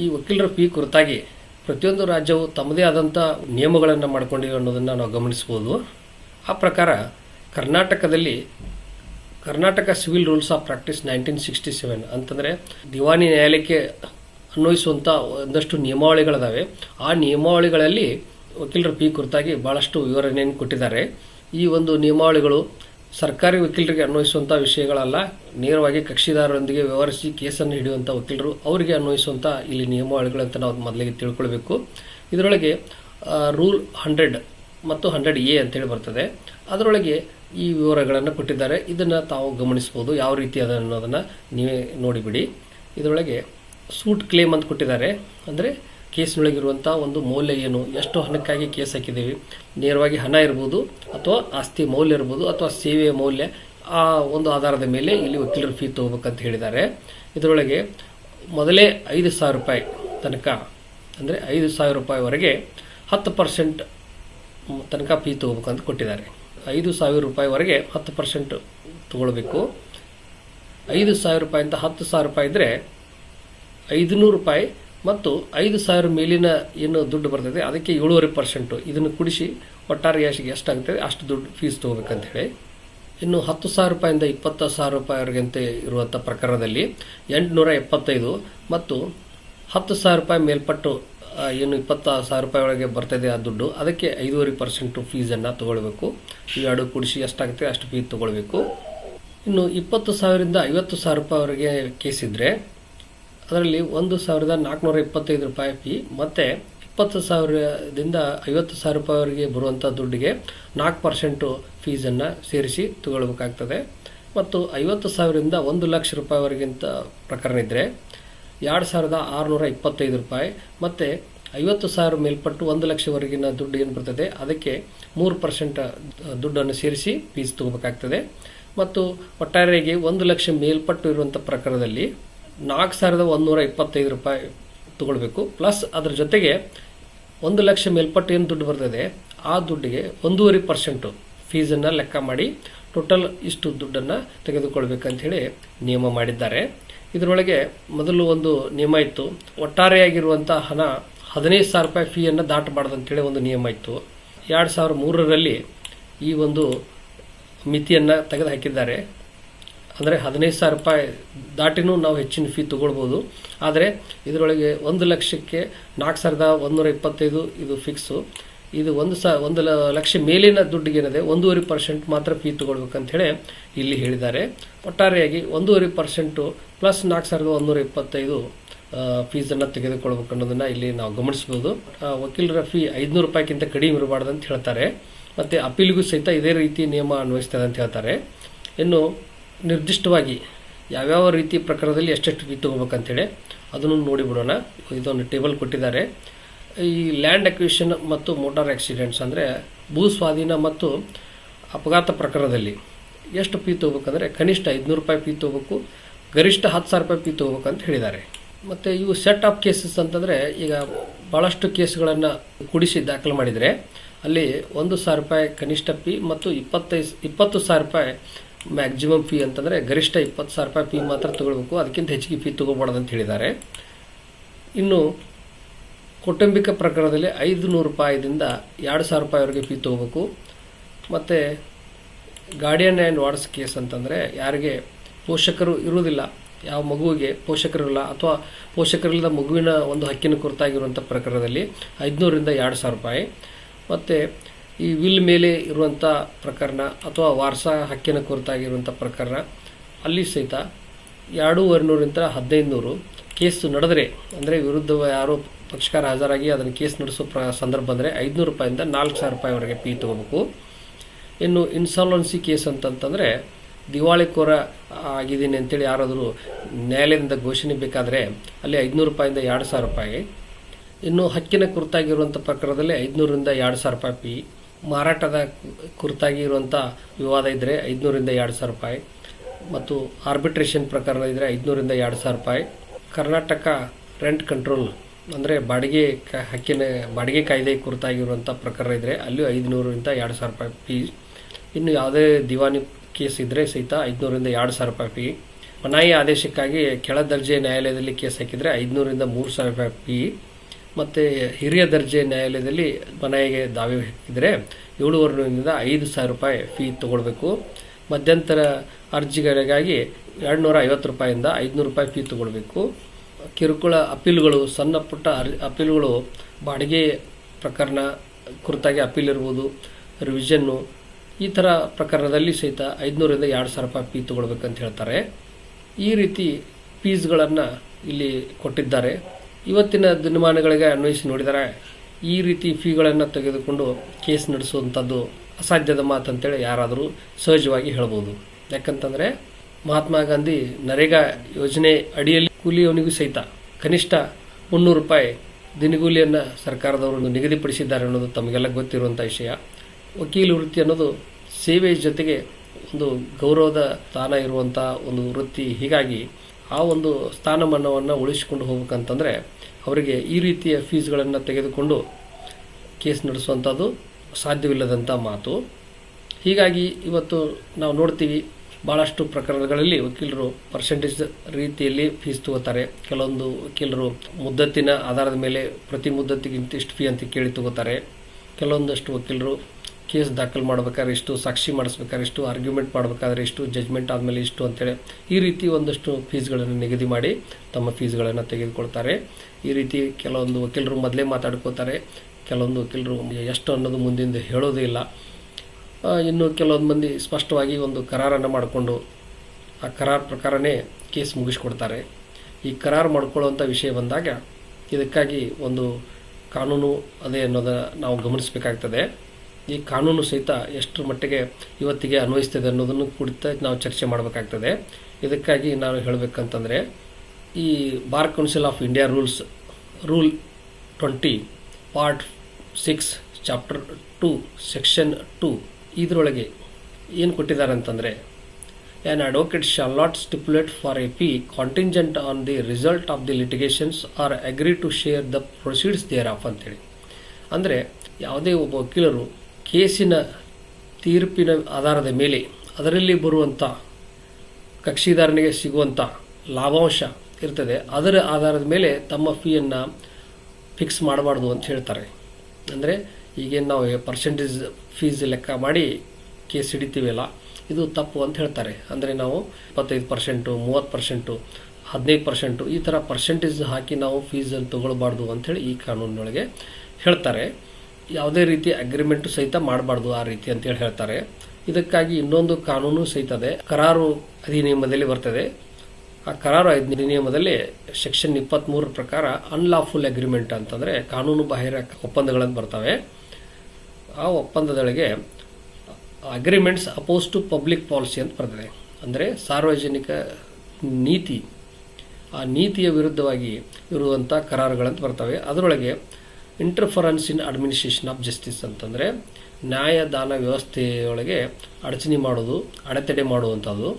ಈ ವಕೀಲರ ಫೀ ಕುರಿತಾಗಿ ಪ್ರತಿಯೊಂದು ರಾಜ್ಯವು ತಮ್ಮದೇ ಆದಂಥ ನಿಯಮಗಳನ್ನು ಮಾಡಿಕೊಂಡಿವೆ ಅನ್ನೋದನ್ನು ನಾವು ಗಮನಿಸ್ಬೋದು. ಆ ಪ್ರಕಾರ ಕರ್ನಾಟಕದಲ್ಲಿ Karnataka civil rules of practice nineteen sixty seven ಅಂತಂದರೆ ದಿವಾನಿ ನ್ಯಾಯಾಲಯಕ್ಕೆ ಅನ್ವಯಿಸುವಂಥ ಒಂದಷ್ಟು ನಿಯಮಾವಳಿಗಳಿದಾವೆ. ಆ ನಿಯಮಾವಳಿಗಳಲ್ಲಿ ವಕೀಲರ ಪಿ ಕುರಿತಾಗಿ ಭಾಳಷ್ಟು ವಿವರಣೆಯನ್ನು ಕೊಟ್ಟಿದ್ದಾರೆ. ಈ ಒಂದು ನಿಯಮಾವಳಿಗಳು ಸರ್ಕಾರಿ ವಕೀಲರಿಗೆ ಅನ್ವಯಿಸುವಂಥ ವಿಷಯಗಳಲ್ಲ. ನೇರವಾಗಿ ಕಕ್ಷಿದಾರರೊಂದಿಗೆ ವ್ಯವಹರಿಸಿ ಕೇಸನ್ನು ಹಿಡಿಯುವಂಥ ವಕೀಲರು ಅವರಿಗೆ ಅನ್ವಯಿಸುವಂಥ ಇಲ್ಲಿ ನಿಯಮಾವಳಿಗಳಂತ ನಾವು ಮೊದಲಿಗೆ ತಿಳ್ಕೊಳ್ಬೇಕು. ಇದರೊಳಗೆ ರೂಲ್ ಹಂಡ್ರೆಡ್ ಮತ್ತು ಹಂಡ್ರೆಡ್ ಎ ಅಂತೇಳಿ ಬರ್ತದೆ. ಅದರೊಳಗೆ ಈ ವಿವರಗಳನ್ನು ಕೊಟ್ಟಿದ್ದಾರೆ. ಇದನ್ನು ತಾವು ಗಮನಿಸ್ಬೋದು ಯಾವ ರೀತಿ ಅದ ಅನ್ನೋದನ್ನು ನೀವೇ ನೋಡಿಬಿಡಿ. ಇದರೊಳಗೆ ಸೂಟ್ ಕ್ಲೇಮ್ ಅಂತ ಕೊಟ್ಟಿದ್ದಾರೆ. ಅಂದರೆ ಕೇಸ್ನೊಳಗಿರುವಂಥ ಒಂದು ಮೌಲ್ಯ ಏನು? ಎಷ್ಟು ಹಣಕ್ಕಾಗಿ ಕೇಸ್ ಹಾಕಿದ್ದೀವಿ. ನೇರವಾಗಿ ಹಣ ಇರ್ಬೋದು ಅಥವಾ ಆಸ್ತಿ ಮೌಲ್ಯ ಇರ್ಬೋದು ಅಥವಾ ಸೇವೆಯ ಮೌಲ್ಯ ಆ ಒಂದು ಆಧಾರದ ಮೇಲೆ ಇಲ್ಲಿ ವಕೀಲರ ಫೀ ತಗೋಬೇಕಂತ ಹೇಳಿದ್ದಾರೆ. ಇದರೊಳಗೆ ಮೊದಲೇ ಐದು ಸಾವಿರ ರೂಪಾಯಿ ತನಕ, ಅಂದರೆ ಐದು ಸಾವಿರ ರೂಪಾಯಿವರೆಗೆ ಹತ್ತು ಪರ್ಸೆಂಟ್ ತನಕ ಫೀ ತಗೋಬೇಕಂತ ಕೊಟ್ಟಿದ್ದಾರೆ. ಐದು ಸಾವಿರ ರೂಪಾಯಿವರೆಗೆ ಹತ್ತು ಪರ್ಸೆಂಟ್ ತೊಗೊಳ್ಬೇಕು. ಐದು ಸಾವಿರ ರೂಪಾಯಿಂದ ಹತ್ತು ಸಾವಿರ ರೂಪಾಯಿ ಇದ್ದರೆ ಐದುನೂರು ರೂಪಾಯಿ ಮತ್ತು ಐದು ಸಾವಿರ ಮೇಲಿನ ಏನು ದುಡ್ಡು ಬರ್ತದೆ, ಅದಕ್ಕೆ ಏಳುವರೆ ಪರ್ಸೆಂಟು. ಇದನ್ನು ಕುಡಿಸಿ ಒಟ್ಟಾರೆ ಯಾಶಿಗೆ ಎಷ್ಟಾಗ್ತದೆ, ಅಷ್ಟು ದುಡ್ಡು ಫೀಸ್ ತೊಗೋಬೇಕಂತ ಹೇಳಿ. ಇನ್ನು ಹತ್ತು ಸಾವಿರ ರೂಪಾಯಿಂದ ಇಪ್ಪತ್ತು ಸಾವಿರ ರೂಪಾಯಿವರೆಗಂತೆ ಇರುವಂಥ ಪ್ರಕರಣದಲ್ಲಿ ಎಂಟುನೂರ ಎಪ್ಪತ್ತೈದು ಮತ್ತು ಹತ್ತು ಸಾವಿರ ರೂಪಾಯಿ ಮೇಲ್ಪಟ್ಟು ಏನು ಇಪ್ಪತ್ತು ಸಾವಿರ ರೂಪಾಯಿ ಒಳಗೆ ಬರ್ತದೆ ಆ ದುಡ್ಡು. ಅದಕ್ಕೆ ಐದೂವರೆ ಪರ್ಸೆಂಟು ಫೀಸನ್ನು ತೊಗೊಳ್ಬೇಕು. ಎರಡು ಕುಡಿಸಿ ಎಷ್ಟಾಗುತ್ತೆ ಅಷ್ಟು ಫೀಸ್ ತೊಗೊಳ್ಬೇಕು. ಇನ್ನು ಇಪ್ಪತ್ತು ಸಾವಿರದಿಂದ ಐವತ್ತು ಸಾವಿರ ರೂಪಾಯಿವರೆಗೆ ಕೇಸ್ ಇದ್ದರೆ ಅದರಲ್ಲಿ ಒಂದು ಸಾವಿರದ ನಾಲ್ಕುನೂರ ಇಪ್ಪತ್ತೈದು ರೂಪಾಯಿ ಫೀ ಮತ್ತು ಇಪ್ಪತ್ತು ಸಾವಿರದಿಂದ ಐವತ್ತು ಸಾವಿರ ರೂಪಾಯಿವರೆಗೆ ಬರುವಂಥ ದುಡ್ಡಿಗೆ ನಾಲ್ಕು ಪರ್ಸೆಂಟು ಫೀಸನ್ನು ಸೇರಿಸಿ ತಗೊಳ್ಬೇಕಾಗ್ತದೆ. ಮತ್ತು ಐವತ್ತು ಸಾವಿರದಿಂದ ಒಂದು ಲಕ್ಷ ರೂಪಾಯಿವರೆಗಿಂತ ಪ್ರಕರಣ ಇದ್ದರೆ ಎರಡು ಸಾವಿರದ ಆರುನೂರ ಇಪ್ಪತ್ತೈದು ರೂಪಾಯಿ. ಮತ್ತು ಐವತ್ತು ಸಾವಿರ ಮೇಲ್ಪಟ್ಟು ಒಂದು ಲಕ್ಷವರೆಗಿನ ದುಡ್ಡು ಏನು ಬರ್ತದೆ, ಅದಕ್ಕೆ ಮೂರು ಪರ್ಸೆಂಟ್ ದುಡ್ಡನ್ನು ಸೇರಿಸಿ ಫೀಸ್ ತಗೋಬೇಕಾಗ್ತದೆ. ಮತ್ತು ಒಟ್ಟಾರೆಯಾಗಿ ಒಂದು ಲಕ್ಷ ಮೇಲ್ಪಟ್ಟು ಇರುವಂಥ ಪ್ರಕರಣದಲ್ಲಿ ನಾಲ್ಕು ಸಾವಿರದ ಒಂದೂರ ಇಪ್ಪತ್ತೈದು ರೂಪಾಯಿ ತಗೊಳ್ಬೇಕು. ಪ್ಲಸ್ ಅದರ ಜೊತೆಗೆ ಒಂದು ಲಕ್ಷ ಮೇಲ್ಪಟ್ಟು ಏನು ದುಡ್ಡು ಬರ್ತದೆ, ಆ ದುಡ್ಡಿಗೆ ಒಂದೂವರೆ ಪರ್ಸೆಂಟು ಫೀಸನ್ನು ಲೆಕ್ಕ ಮಾಡಿ, ಟೋಟಲ್ ಇಷ್ಟು ದುಡ್ಡನ್ನು ತೆಗೆದುಕೊಳ್ಬೇಕಂತ ಹೇಳಿ ನಿಯಮ ಮಾಡಿದ್ದಾರೆ. ಇದರೊಳಗೆ ಮೊದಲು ಒಂದು ನಿಯಮ ಇತ್ತು. ಒಟ್ಟಾರೆಯಾಗಿರುವಂಥ ಹಣ ಹದಿನೈದು ಸಾವಿರ ರೂಪಾಯಿ ಫೀಯನ್ನು ದಾಟಬಾರ್ದು ಅಂತೇಳಿ ಒಂದು ನಿಯಮ ಇತ್ತು. ಎರಡು ಸಾವಿರ ಮೂರರಲ್ಲಿ ಈ ಒಂದು ಮಿತಿಯನ್ನು ತೆಗೆದು ಹಾಕಿದ್ದಾರೆ ಅಂದರೆ ಹದಿನೈದು ಸಾವಿರ ರೂಪಾಯಿ ದಾಟಿನೂ ನಾವು ಹೆಚ್ಚಿನ ಫೀ ತಗೊಳ್ಬೋದು. ಆದರೆ ಇದರೊಳಗೆ ಒಂದು ಲಕ್ಷಕ್ಕೆ ನಾಲ್ಕು ಸಾವಿರದ ಒಂದೂರ ಇಪ್ಪತ್ತೈದು ಇದು ಫಿಕ್ಸು ಇದು ಒಂದು ಸಾ, ಒಂದು ಲಕ್ಷ ಮೇಲಿನ ದುಡ್ಡಿಗೇನಿದೆ, ಒಂದೂವರೆ ಪರ್ಸೆಂಟ್ ಮಾತ್ರ ಫೀ ಹೇಳಿ ಇಲ್ಲಿ ಹೇಳಿದ್ದಾರೆ. ಒಟ್ಟಾರೆಯಾಗಿ ಒಂದೂವರೆ ಪರ್ಸೆಂಟು ಪ್ಲಸ್ ನಾಲ್ಕು ಸಾವಿರದ ಒಂದೂರ ಇಪ್ಪತ್ತೈದು ಫೀಸನ್ನು ತೆಗೆದುಕೊಳ್ಬೇಕು ಅನ್ನೋದನ್ನು ಇಲ್ಲಿ ನಾವು ಗಮನಿಸ್ಬೋದು ವಕೀಲರ ಫೀ ಐದುನೂರು ರೂಪಾಯಿಗಿಂತ ಕಡಿಮೆ ಇರಬಾರ್ದು ಅಂತ ಹೇಳ್ತಾರೆ. ಮತ್ತು ಅಪೀಲ್ಗೂ ಸಹಿತ ಇದೇ ರೀತಿ ನಿಯಮ ಅನ್ವಯಿಸ್ತದೆ ಅಂತ ಹೇಳ್ತಾರೆ. ಇನ್ನು ನಿರ್ದಿಷ್ಟವಾಗಿ ಯಾವ್ಯಾವ ರೀತಿ ಪ್ರಕರಣದಲ್ಲಿ ಎಷ್ಟೆಷ್ಟು ಫೀ ತೊಗೋಬೇಕಂತೇಳಿ ಅದನ್ನು ನೋಡಿಬಿಡೋಣ ಇದೊಂದು ಟೇಬಲ್ ಕೊಟ್ಟಿದ್ದಾರೆ. ಈ ಲ್ಯಾಂಡ್ ಅಕ್ವಿಷನ್ ಮತ್ತು ಮೋಟಾರ್ ಆಕ್ಸಿಡೆಂಟ್ಸ್ ಅಂದರೆ ಭೂ ಸ್ವಾಧೀನ ಮತ್ತು ಅಪಘಾತ ಪ್ರಕರಣದಲ್ಲಿ ಎಷ್ಟು ಫೀ ತೊಗೋಬೇಕಂದ್ರೆ ಕನಿಷ್ಠ ಐದುನೂರು ರೂಪಾಯಿ ಫೀ ತಗೋಬೇಕು, ಗರಿಷ್ಠ ಹತ್ತು ಸಾವಿರ ರೂಪಾಯಿ ಫೀ ತಗೋಬೇಕಂತ ಹೇಳಿದ್ದಾರೆ. ಮತ್ತು ಇವು ಸೆಟ್ ಆಫ್ ಕೇಸಸ್ ಅಂತಂದರೆ ಈಗ ಭಾಳಷ್ಟು ಕೇಸ್ಗಳನ್ನು ಕೂಡಿಸಿ ದಾಖಲು ಮಾಡಿದರೆ ಅಲ್ಲಿ ಒಂದು ಸಾವಿರ ರೂಪಾಯಿ ಕನಿಷ್ಠ ಪಿ ಮತ್ತು ಇಪ್ಪತ್ತೈದು ಇಪ್ಪತ್ತು ಸಾವಿರ ರೂಪಾಯಿ ಮ್ಯಾಕ್ಸಿಮಮ್ ಫೀ ಅಂತಂದರೆ ಗರಿಷ್ಠ ಇಪ್ಪತ್ತು ಸಾವಿರ ರೂಪಾಯಿ ಫೀ ಮಾತ್ರ ತೊಗೊಳ್ಬೇಕು, ಅದಕ್ಕಿಂತ ಹೆಚ್ಚಿಗೆ ಫೀ ತೊಗೋಬಾರ್ದು ಅಂತ ಹೇಳಿದ್ದಾರೆ. ಇನ್ನು ಕೌಟುಂಬಿಕ ಪ್ರಕರಣದಲ್ಲಿ ಐದು ನೂರು ರೂಪಾಯಿದಿಂದ ಎರಡು ಸಾವಿರ ರೂಪಾಯಿವರೆಗೆ ಫೀ ತೊಗೋಬೇಕು ಮತ್ತು ಗಾರ್ಡಿಯನ್ ಆ್ಯಂಡ್ ವಾರ್ಡ್ಸ್ ಕೇಸ್ ಅಂತಂದರೆ ಯಾರಿಗೆ ಪೋಷಕರು ಇರುವುದಿಲ್ಲ, ಯಾವ ಮಗುವಿಗೆ ಪೋಷಕರಿಲ್ಲ ಅಥವಾ ಪೋಷಕರಿಲ್ಲದ ಮಗುವಿನ ಒಂದು ಹಕ್ಕಿನ ಕುರಿತಾಗಿರುವಂಥ ಪ್ರಕರಣದಲ್ಲಿ ಐದುನೂರಿಂದ ಎರಡು ಸಾವಿರ ರೂಪಾಯಿ. ಮತ್ತು ಈ ವಿಲ್ ಮೇಲೆ ಇರುವಂಥ ಪ್ರಕರಣ ಅಥವಾ ವಾರಸಾ ಹಕ್ಕಿನ ಕುರಿತಾಗಿರುವಂಥ ಪ್ರಕರಣ ಅಲ್ಲಿ ಸಹಿತ ಎರಡೂವರೆ ನೂರಿಂದ ಹದಿನೈದು ನೂರು ಕೇಸು ನಡೆದರೆ, ಅಂದರೆ ವಿರುದ್ಧ ಯಾರೋ ಪಕ್ಷಕಾರ ಹಾಜರಾಗಿ ಅದನ್ನು ಕೇಸ್ ನಡೆಸೋ ಪ್ರ, ಸಂದರ್ಭ ಬಂದರೆ ಐದುನೂರು ರೂಪಾಯಿಂದ ನಾಲ್ಕು ಸಾವಿರ ರೂಪಾಯಿವರೆಗೆ ಪಿ ತೊಗೋಬೇಕು. ಇನ್ನು ಇನ್ಸಾಲ್ವೆನ್ಸಿ ಕೇಸ್ ಅಂತಂತಂದರೆ ದಿವಾಳಿಕೋರ ಆಗಿದ್ದೀನಿ ಅಂತೇಳಿ ಯಾರಾದರೂ ನ್ಯಾಯಾಲಯದಿಂದ ಘೋಷಣೆ ಬೇಕಾದರೆ ಅಲ್ಲಿ ಐದುನೂರು ರೂಪಾಯಿಂದ ಎರಡು ಸಾವಿರ ರೂಪಾಯಿ. ಇನ್ನು ಹಕ್ಕಿನ ಕುರಿತಾಗಿರುವಂಥ ಪ್ರಕರಣದಲ್ಲಿ ಐದುನೂರಿಂದ ಎರಡು ಸಾವಿರ ರೂಪಾಯಿ ಪಿ ಮಾರಾಟದ ಕುರಿತಾಗಿ ಇರುವಂಥ ವಿವಾದ ಇದ್ದರೆ ಐದುನೂರಿಂದ ಎರಡು ಸಾವಿರ ರೂಪಾಯಿ. ಮತ್ತು ಆರ್ಬಿಟ್ರೇಷನ್ ಪ್ರಕರಣ ಇದ್ದರೆ ಐದುನೂರಿಂದ ಎರಡು ಸಾವಿರ ರೂಪಾಯಿ. ಕರ್ನಾಟಕ ರೆಂಟ್ ಕಂಟ್ರೋಲ್ ಅಂದರೆ ಬಾಡಿಗೆ ಹಕ್ಕಿನ ಬಾಡಿಗೆ ಕಾಯ್ದೆ ಕುರಿತಾಗಿರುವಂಥ ಪ್ರಕರಣ ಇದ್ದರೆ ಅಲ್ಲಿ ಐದುನೂರರಿಂದ ಎರಡು ಸಾವಿರ ರೂಪಾಯಿ ಫೀ ಇನ್ನು ಯಾವುದೇ ದಿವಾನಿ ಕೇಸ್ ಇದ್ದರೆ ಸಹಿತ ಐದುನೂರಿಂದ ಎರಡು ಸಾವಿರ ರೂಪಾಯಿ ಫೀ ಮನಾಯಿ ಆದೇಶಕ್ಕಾಗಿ ಕೆಳ ದರ್ಜೆ ನ್ಯಾಯಾಲಯದಲ್ಲಿ ಕೇಸ್ ಹಾಕಿದರೆ ಐದುನೂರಿಂದ ಮೂರು ಸಾವಿರ ರೂಪಾಯಿ ಫೀ ಮತ್ತು ಹಿರಿಯ ದರ್ಜೆ ನ್ಯಾಯಾಲಯದಲ್ಲಿ ಮನಾಯಿಗೆ ದಾವೆ ಹಾಕಿದರೆ ಏಳುವರೆಯಿಂದ ಐದು ಸಾವಿರ ರೂಪಾಯಿ ಫೀ ತಗೊಳ್ಬೇಕು. ಮಧ್ಯಂತರ ಅರ್ಜಿಗಳಿಗಾಗಿ ಎರಡುನೂರ ಐವತ್ತು ರೂಪಾಯಿಂದ ಐದುನೂರು ರೂಪಾಯಿ ಫೀ ತಗೊಳ್ಬೇಕು. ಕಿರುಕುಳ ಅಪೀಲ್ಗಳು, ಸಣ್ಣ ಪುಟ್ಟ ಅಪೀಲ್ಗಳು ಬಾಡಿಗೆ ಪ್ರಕರಣ ಕುರಿತಾಗಿ ಅಪೀಲ್ ಇರ್ಬೋದು, ರಿವಿಷನ್ನು ಈ ಥರ ಪ್ರಕರಣದಲ್ಲಿ ಸಹಿತ ಐದುನೂರಿಂದ ಎರಡು ಸಾವಿರ ರೂಪಾಯಿ ಪೀ ತೊಗೊಳ್ಬೇಕಂತ ಹೇಳ್ತಾರೆ. ಈ ರೀತಿ ಫೀಸ್ಗಳನ್ನು ಇಲ್ಲಿ ಕೊಟ್ಟಿದ್ದಾರೆ. ಇವತ್ತಿನ ದಿನಮಾನಗಳಿಗೆ ಅನ್ವಯಿಸಿ ನೋಡಿದರೆ ಈ ರೀತಿ ಫೀಗಳನ್ನು ತೆಗೆದುಕೊಂಡು ಕೇಸ್ ನಡೆಸುವಂಥದ್ದು ಅಸಾಧ್ಯದ ಮಾತಂತೇಳಿ ಯಾರಾದರೂ ಸಹಜವಾಗಿ ಹೇಳ್ಬೋದು. ಯಾಕಂತಂದರೆ ಮಹಾತ್ಮ ಗಾಂಧಿ ನರೇಗಾ ಯೋಜನೆ ಅಡಿಯಲ್ಲಿ ಕೂಲಿಯವನಿಗೂ ಸಹಿತ ಕನಿಷ್ಠ ಮುನ್ನೂರು ರೂಪಾಯಿ ದಿನಗೂಲಿಯನ್ನು ಸರ್ಕಾರದವರು ನಿಗದಿಪಡಿಸಿದ್ದಾರೆ ಅನ್ನೋದು ತಮಗೆಲ್ಲ ಗೊತ್ತಿರುವಂಥ ವಿಷಯ. ವಕೀಲ ವೃತ್ತಿ ಅನ್ನೋದು ಸೇವೆ ಜೊತೆಗೆ ಒಂದು ಗೌರವದ ಸ್ಥಾನ ಇರುವಂಥ ಒಂದು ವೃತ್ತಿ. ಹೀಗಾಗಿ ಆ ಒಂದು ಸ್ಥಾನಮಾನವನ್ನು ಉಳಿಸಿಕೊಂಡು ಹೋಗ್ಬೇಕಂತಂದರೆ ಅವರಿಗೆ ಈ ರೀತಿಯ ಫೀಸ್ಗಳನ್ನು ತೆಗೆದುಕೊಂಡು ಕೇಸ್ ನಡೆಸುವಂಥದ್ದು ಸಾಧ್ಯವಿಲ್ಲದಂಥ ಮಾತು. ಹೀಗಾಗಿ ಇವತ್ತು ನಾವು ನೋಡ್ತೀವಿ ಭಾಳಷ್ಟು ಪ್ರಕರಣಗಳಲ್ಲಿ ವಕೀಲರು ಪರ್ಸೆಂಟೇಜ್ ರೀತಿಯಲ್ಲಿ ಫೀಸ್ ತಗೋತಾರೆ. ಕೆಲವೊಂದು ವಕೀಲರು ಮುದ್ದತ್ತಿನ ಆಧಾರದ ಮೇಲೆ ಪ್ರತಿ ಮುದ್ದತ್ತಿಗಿಂತ ಇಷ್ಟು ಫೀ ಅಂತ ಕೇಳಿ ತಗೋತಾರೆ. ಕೆಲವೊಂದಷ್ಟು ವಕೀಲರು ಕೇಸ್ ದಾಖಲು ಮಾಡಬೇಕಾದ್ರೆ ಇಷ್ಟು, ಸಾಕ್ಷಿ ಮಾಡಿಸ್ಬೇಕಾದ್ರೆ ಇಷ್ಟು ಆರ್ಗ್ಯುಮೆಂಟ್ ಮಾಡಬೇಕಾದ್ರೆ ಇಷ್ಟು ಜಜ್ಮೆಂಟ್ ಆದಮೇಲೆ ಇಷ್ಟು ಅಂತೇಳಿ ಈ ರೀತಿ ಒಂದಷ್ಟು ಫೀಸ್ಗಳನ್ನು ನಿಗದಿ ಮಾಡಿ ತಮ್ಮ ಫೀಸ್ಗಳನ್ನು ತೆಗೆದುಕೊಳ್ತಾರೆ. ಈ ರೀತಿ ಕೆಲವೊಂದು ವಕೀಲರು ಮೊದಲೇ ಮಾತಾಡ್ಕೋತಾರೆ. ಕೆಲವೊಂದು ವಕೀಲರು ಎಷ್ಟು ಅನ್ನೋದು ಮುಂದಿಂದ ಹೇಳೋದೇ ಇಲ್ಲ. ಇನ್ನು ಕೆಲವೊಂದು ಮಂದಿ ಸ್ಪಷ್ಟವಾಗಿ ಒಂದು ಕರಾರನ್ನು ಮಾಡಿಕೊಂಡು ಆ ಕರಾರ್ ಪ್ರಕಾರನೇ ಕೇಸ್ ಮುಗಿಸ್ಕೊಡ್ತಾರೆ. ಈ ಕರಾರು ಮಾಡ್ಕೊಳ್ಳುವಂಥ ವಿಷಯ ಬಂದಾಗ ಇದಕ್ಕಾಗಿ ಒಂದು ಕಾನೂನು ಅದೇ ಅನ್ನೋದನ್ನ ನಾವು ಗಮನಿಸಬೇಕಾಗ್ತದೆ. ಈ ಕಾನೂನು ಸಹಿತ ಎಷ್ಟರ ಮಟ್ಟಿಗೆ ಇವತ್ತಿಗೆ ಅನ್ವಯಿಸ್ತದೆ ಅನ್ನೋದನ್ನು ಕುರಿತ ನಾವು ಚರ್ಚೆ ಮಾಡಬೇಕಾಗ್ತದೆ. ಇದಕ್ಕಾಗಿ ನಾನು ಹೇಳಬೇಕಂತಂದರೆ, ಈ bar council of India rules, rule twenty part six, chapter two, section two ಇದರೊಳಗೆ ಏನು ಕೊಟ್ಟಿದ್ದಾರೆ ಅಂತಂದರೆ an advocate shall not stipulate for a fee contingent on the result of the litigations or agree to share the proceeds thereof ಅಂತೇಳಿ. ಅಂದರೆ, ಯಾವುದೇ ಒಬ್ಬ ವಕೀಲರು ಕೇಸಿನ ತೀರ್ಪಿನ ಆಧಾರದ ಮೇಲೆ ಅದರಲ್ಲಿ ಬರುವಂಥ ಕಕ್ಷಿದಾರನಿಗೆ ಸಿಗುವಂಥ ಲಾಭಾಂಶ ಇರ್ತದೆ, ಅದರ ಆಧಾರದ ಮೇಲೆ ತಮ್ಮ ಫೀಯನ್ನು ಫಿಕ್ಸ್ ಮಾಡಬಾರ್ದು ಅಂತ ಹೇಳ್ತಾರೆ. ಅಂದರೆ, ಈಗೇನು ನಾವು ಪರ್ಸೆಂಟೇಜ್ ಫೀಸ್ ಲೆಕ್ಕ ಮಾಡಿ ಕೇಸ್ ಹಿಡಿತೀವಲ್ಲ, ಇದು ತಪ್ಪು ಅಂತ ಹೇಳ್ತಾರೆ. ಅಂದರೆ ನಾವು ಇಪ್ಪತ್ತೈದು ಪರ್ಸೆಂಟು, ಮೂವತ್ತು ಪರ್ಸೆಂಟು, ಹದಿನೈದು ಪರ್ಸೆಂಟು ಈ ಥರ ಪರ್ಸೆಂಟೇಜ್ ಹಾಕಿ ನಾವು ಫೀಸನ್ನು ತೊಗೊಳ್ಬಾರ್ದು ಅಂಥೇಳಿ ಈ ಕಾನೂನಿನೊಳಗೆ ಹೇಳ್ತಾರೆ. ಯಾವುದೇ ರೀತಿ ಅಗ್ರಿಮೆಂಟು ಸಹಿತ ಮಾಡಬಾರ್ದು ಆ ರೀತಿ ಅಂತೇಳಿ ಹೇಳ್ತಾರೆ. ಇದಕ್ಕಾಗಿ ಇನ್ನೊಂದು ಕಾನೂನು ಸಹಿತ ಇದೆ. ಕರಾರು ಅಧಿನಿಯಮದಲ್ಲಿ ಬರ್ತದೆ. ಆ ಕರಾರು ಅಧಿನಿಯಮದಲ್ಲಿ ಸೆಕ್ಷನ್ ಇಪ್ಪತ್ತ್ಮೂರರ ಪ್ರಕಾರ ಅನ್ಲಾಫುಲ್ ಅಗ್ರಿಮೆಂಟ್ ಅಂತಂದರೆ ಕಾನೂನು ಬಾಹಿರ ಒಪ್ಪಂದಗಳನ್ನು ಬರ್ತವೆ. ಆ ಒಪ್ಪಂದದೊಳಗೆ agreements opposed to public policy ಅಂತ ಬರ್ತದೆ ಅಂದರೆ ಸಾರ್ವಜನಿಕ ನೀತಿ, ಆ ನೀತಿಯ ವಿರುದ್ಧವಾಗಿ ಇರುವಂಥ ಕರಾರುಗಳಂತ ಬರ್ತವೆ. ಅದರೊಳಗೆ interference in administration of justice ಅಂತಂದರೆ ನ್ಯಾಯದಾನ ವ್ಯವಸ್ಥೆಯೊಳಗೆ ಅಡಚಣೆ ಮಾಡೋದು ಅಡೆತಡೆ ಮಾಡುವಂಥದ್ದು.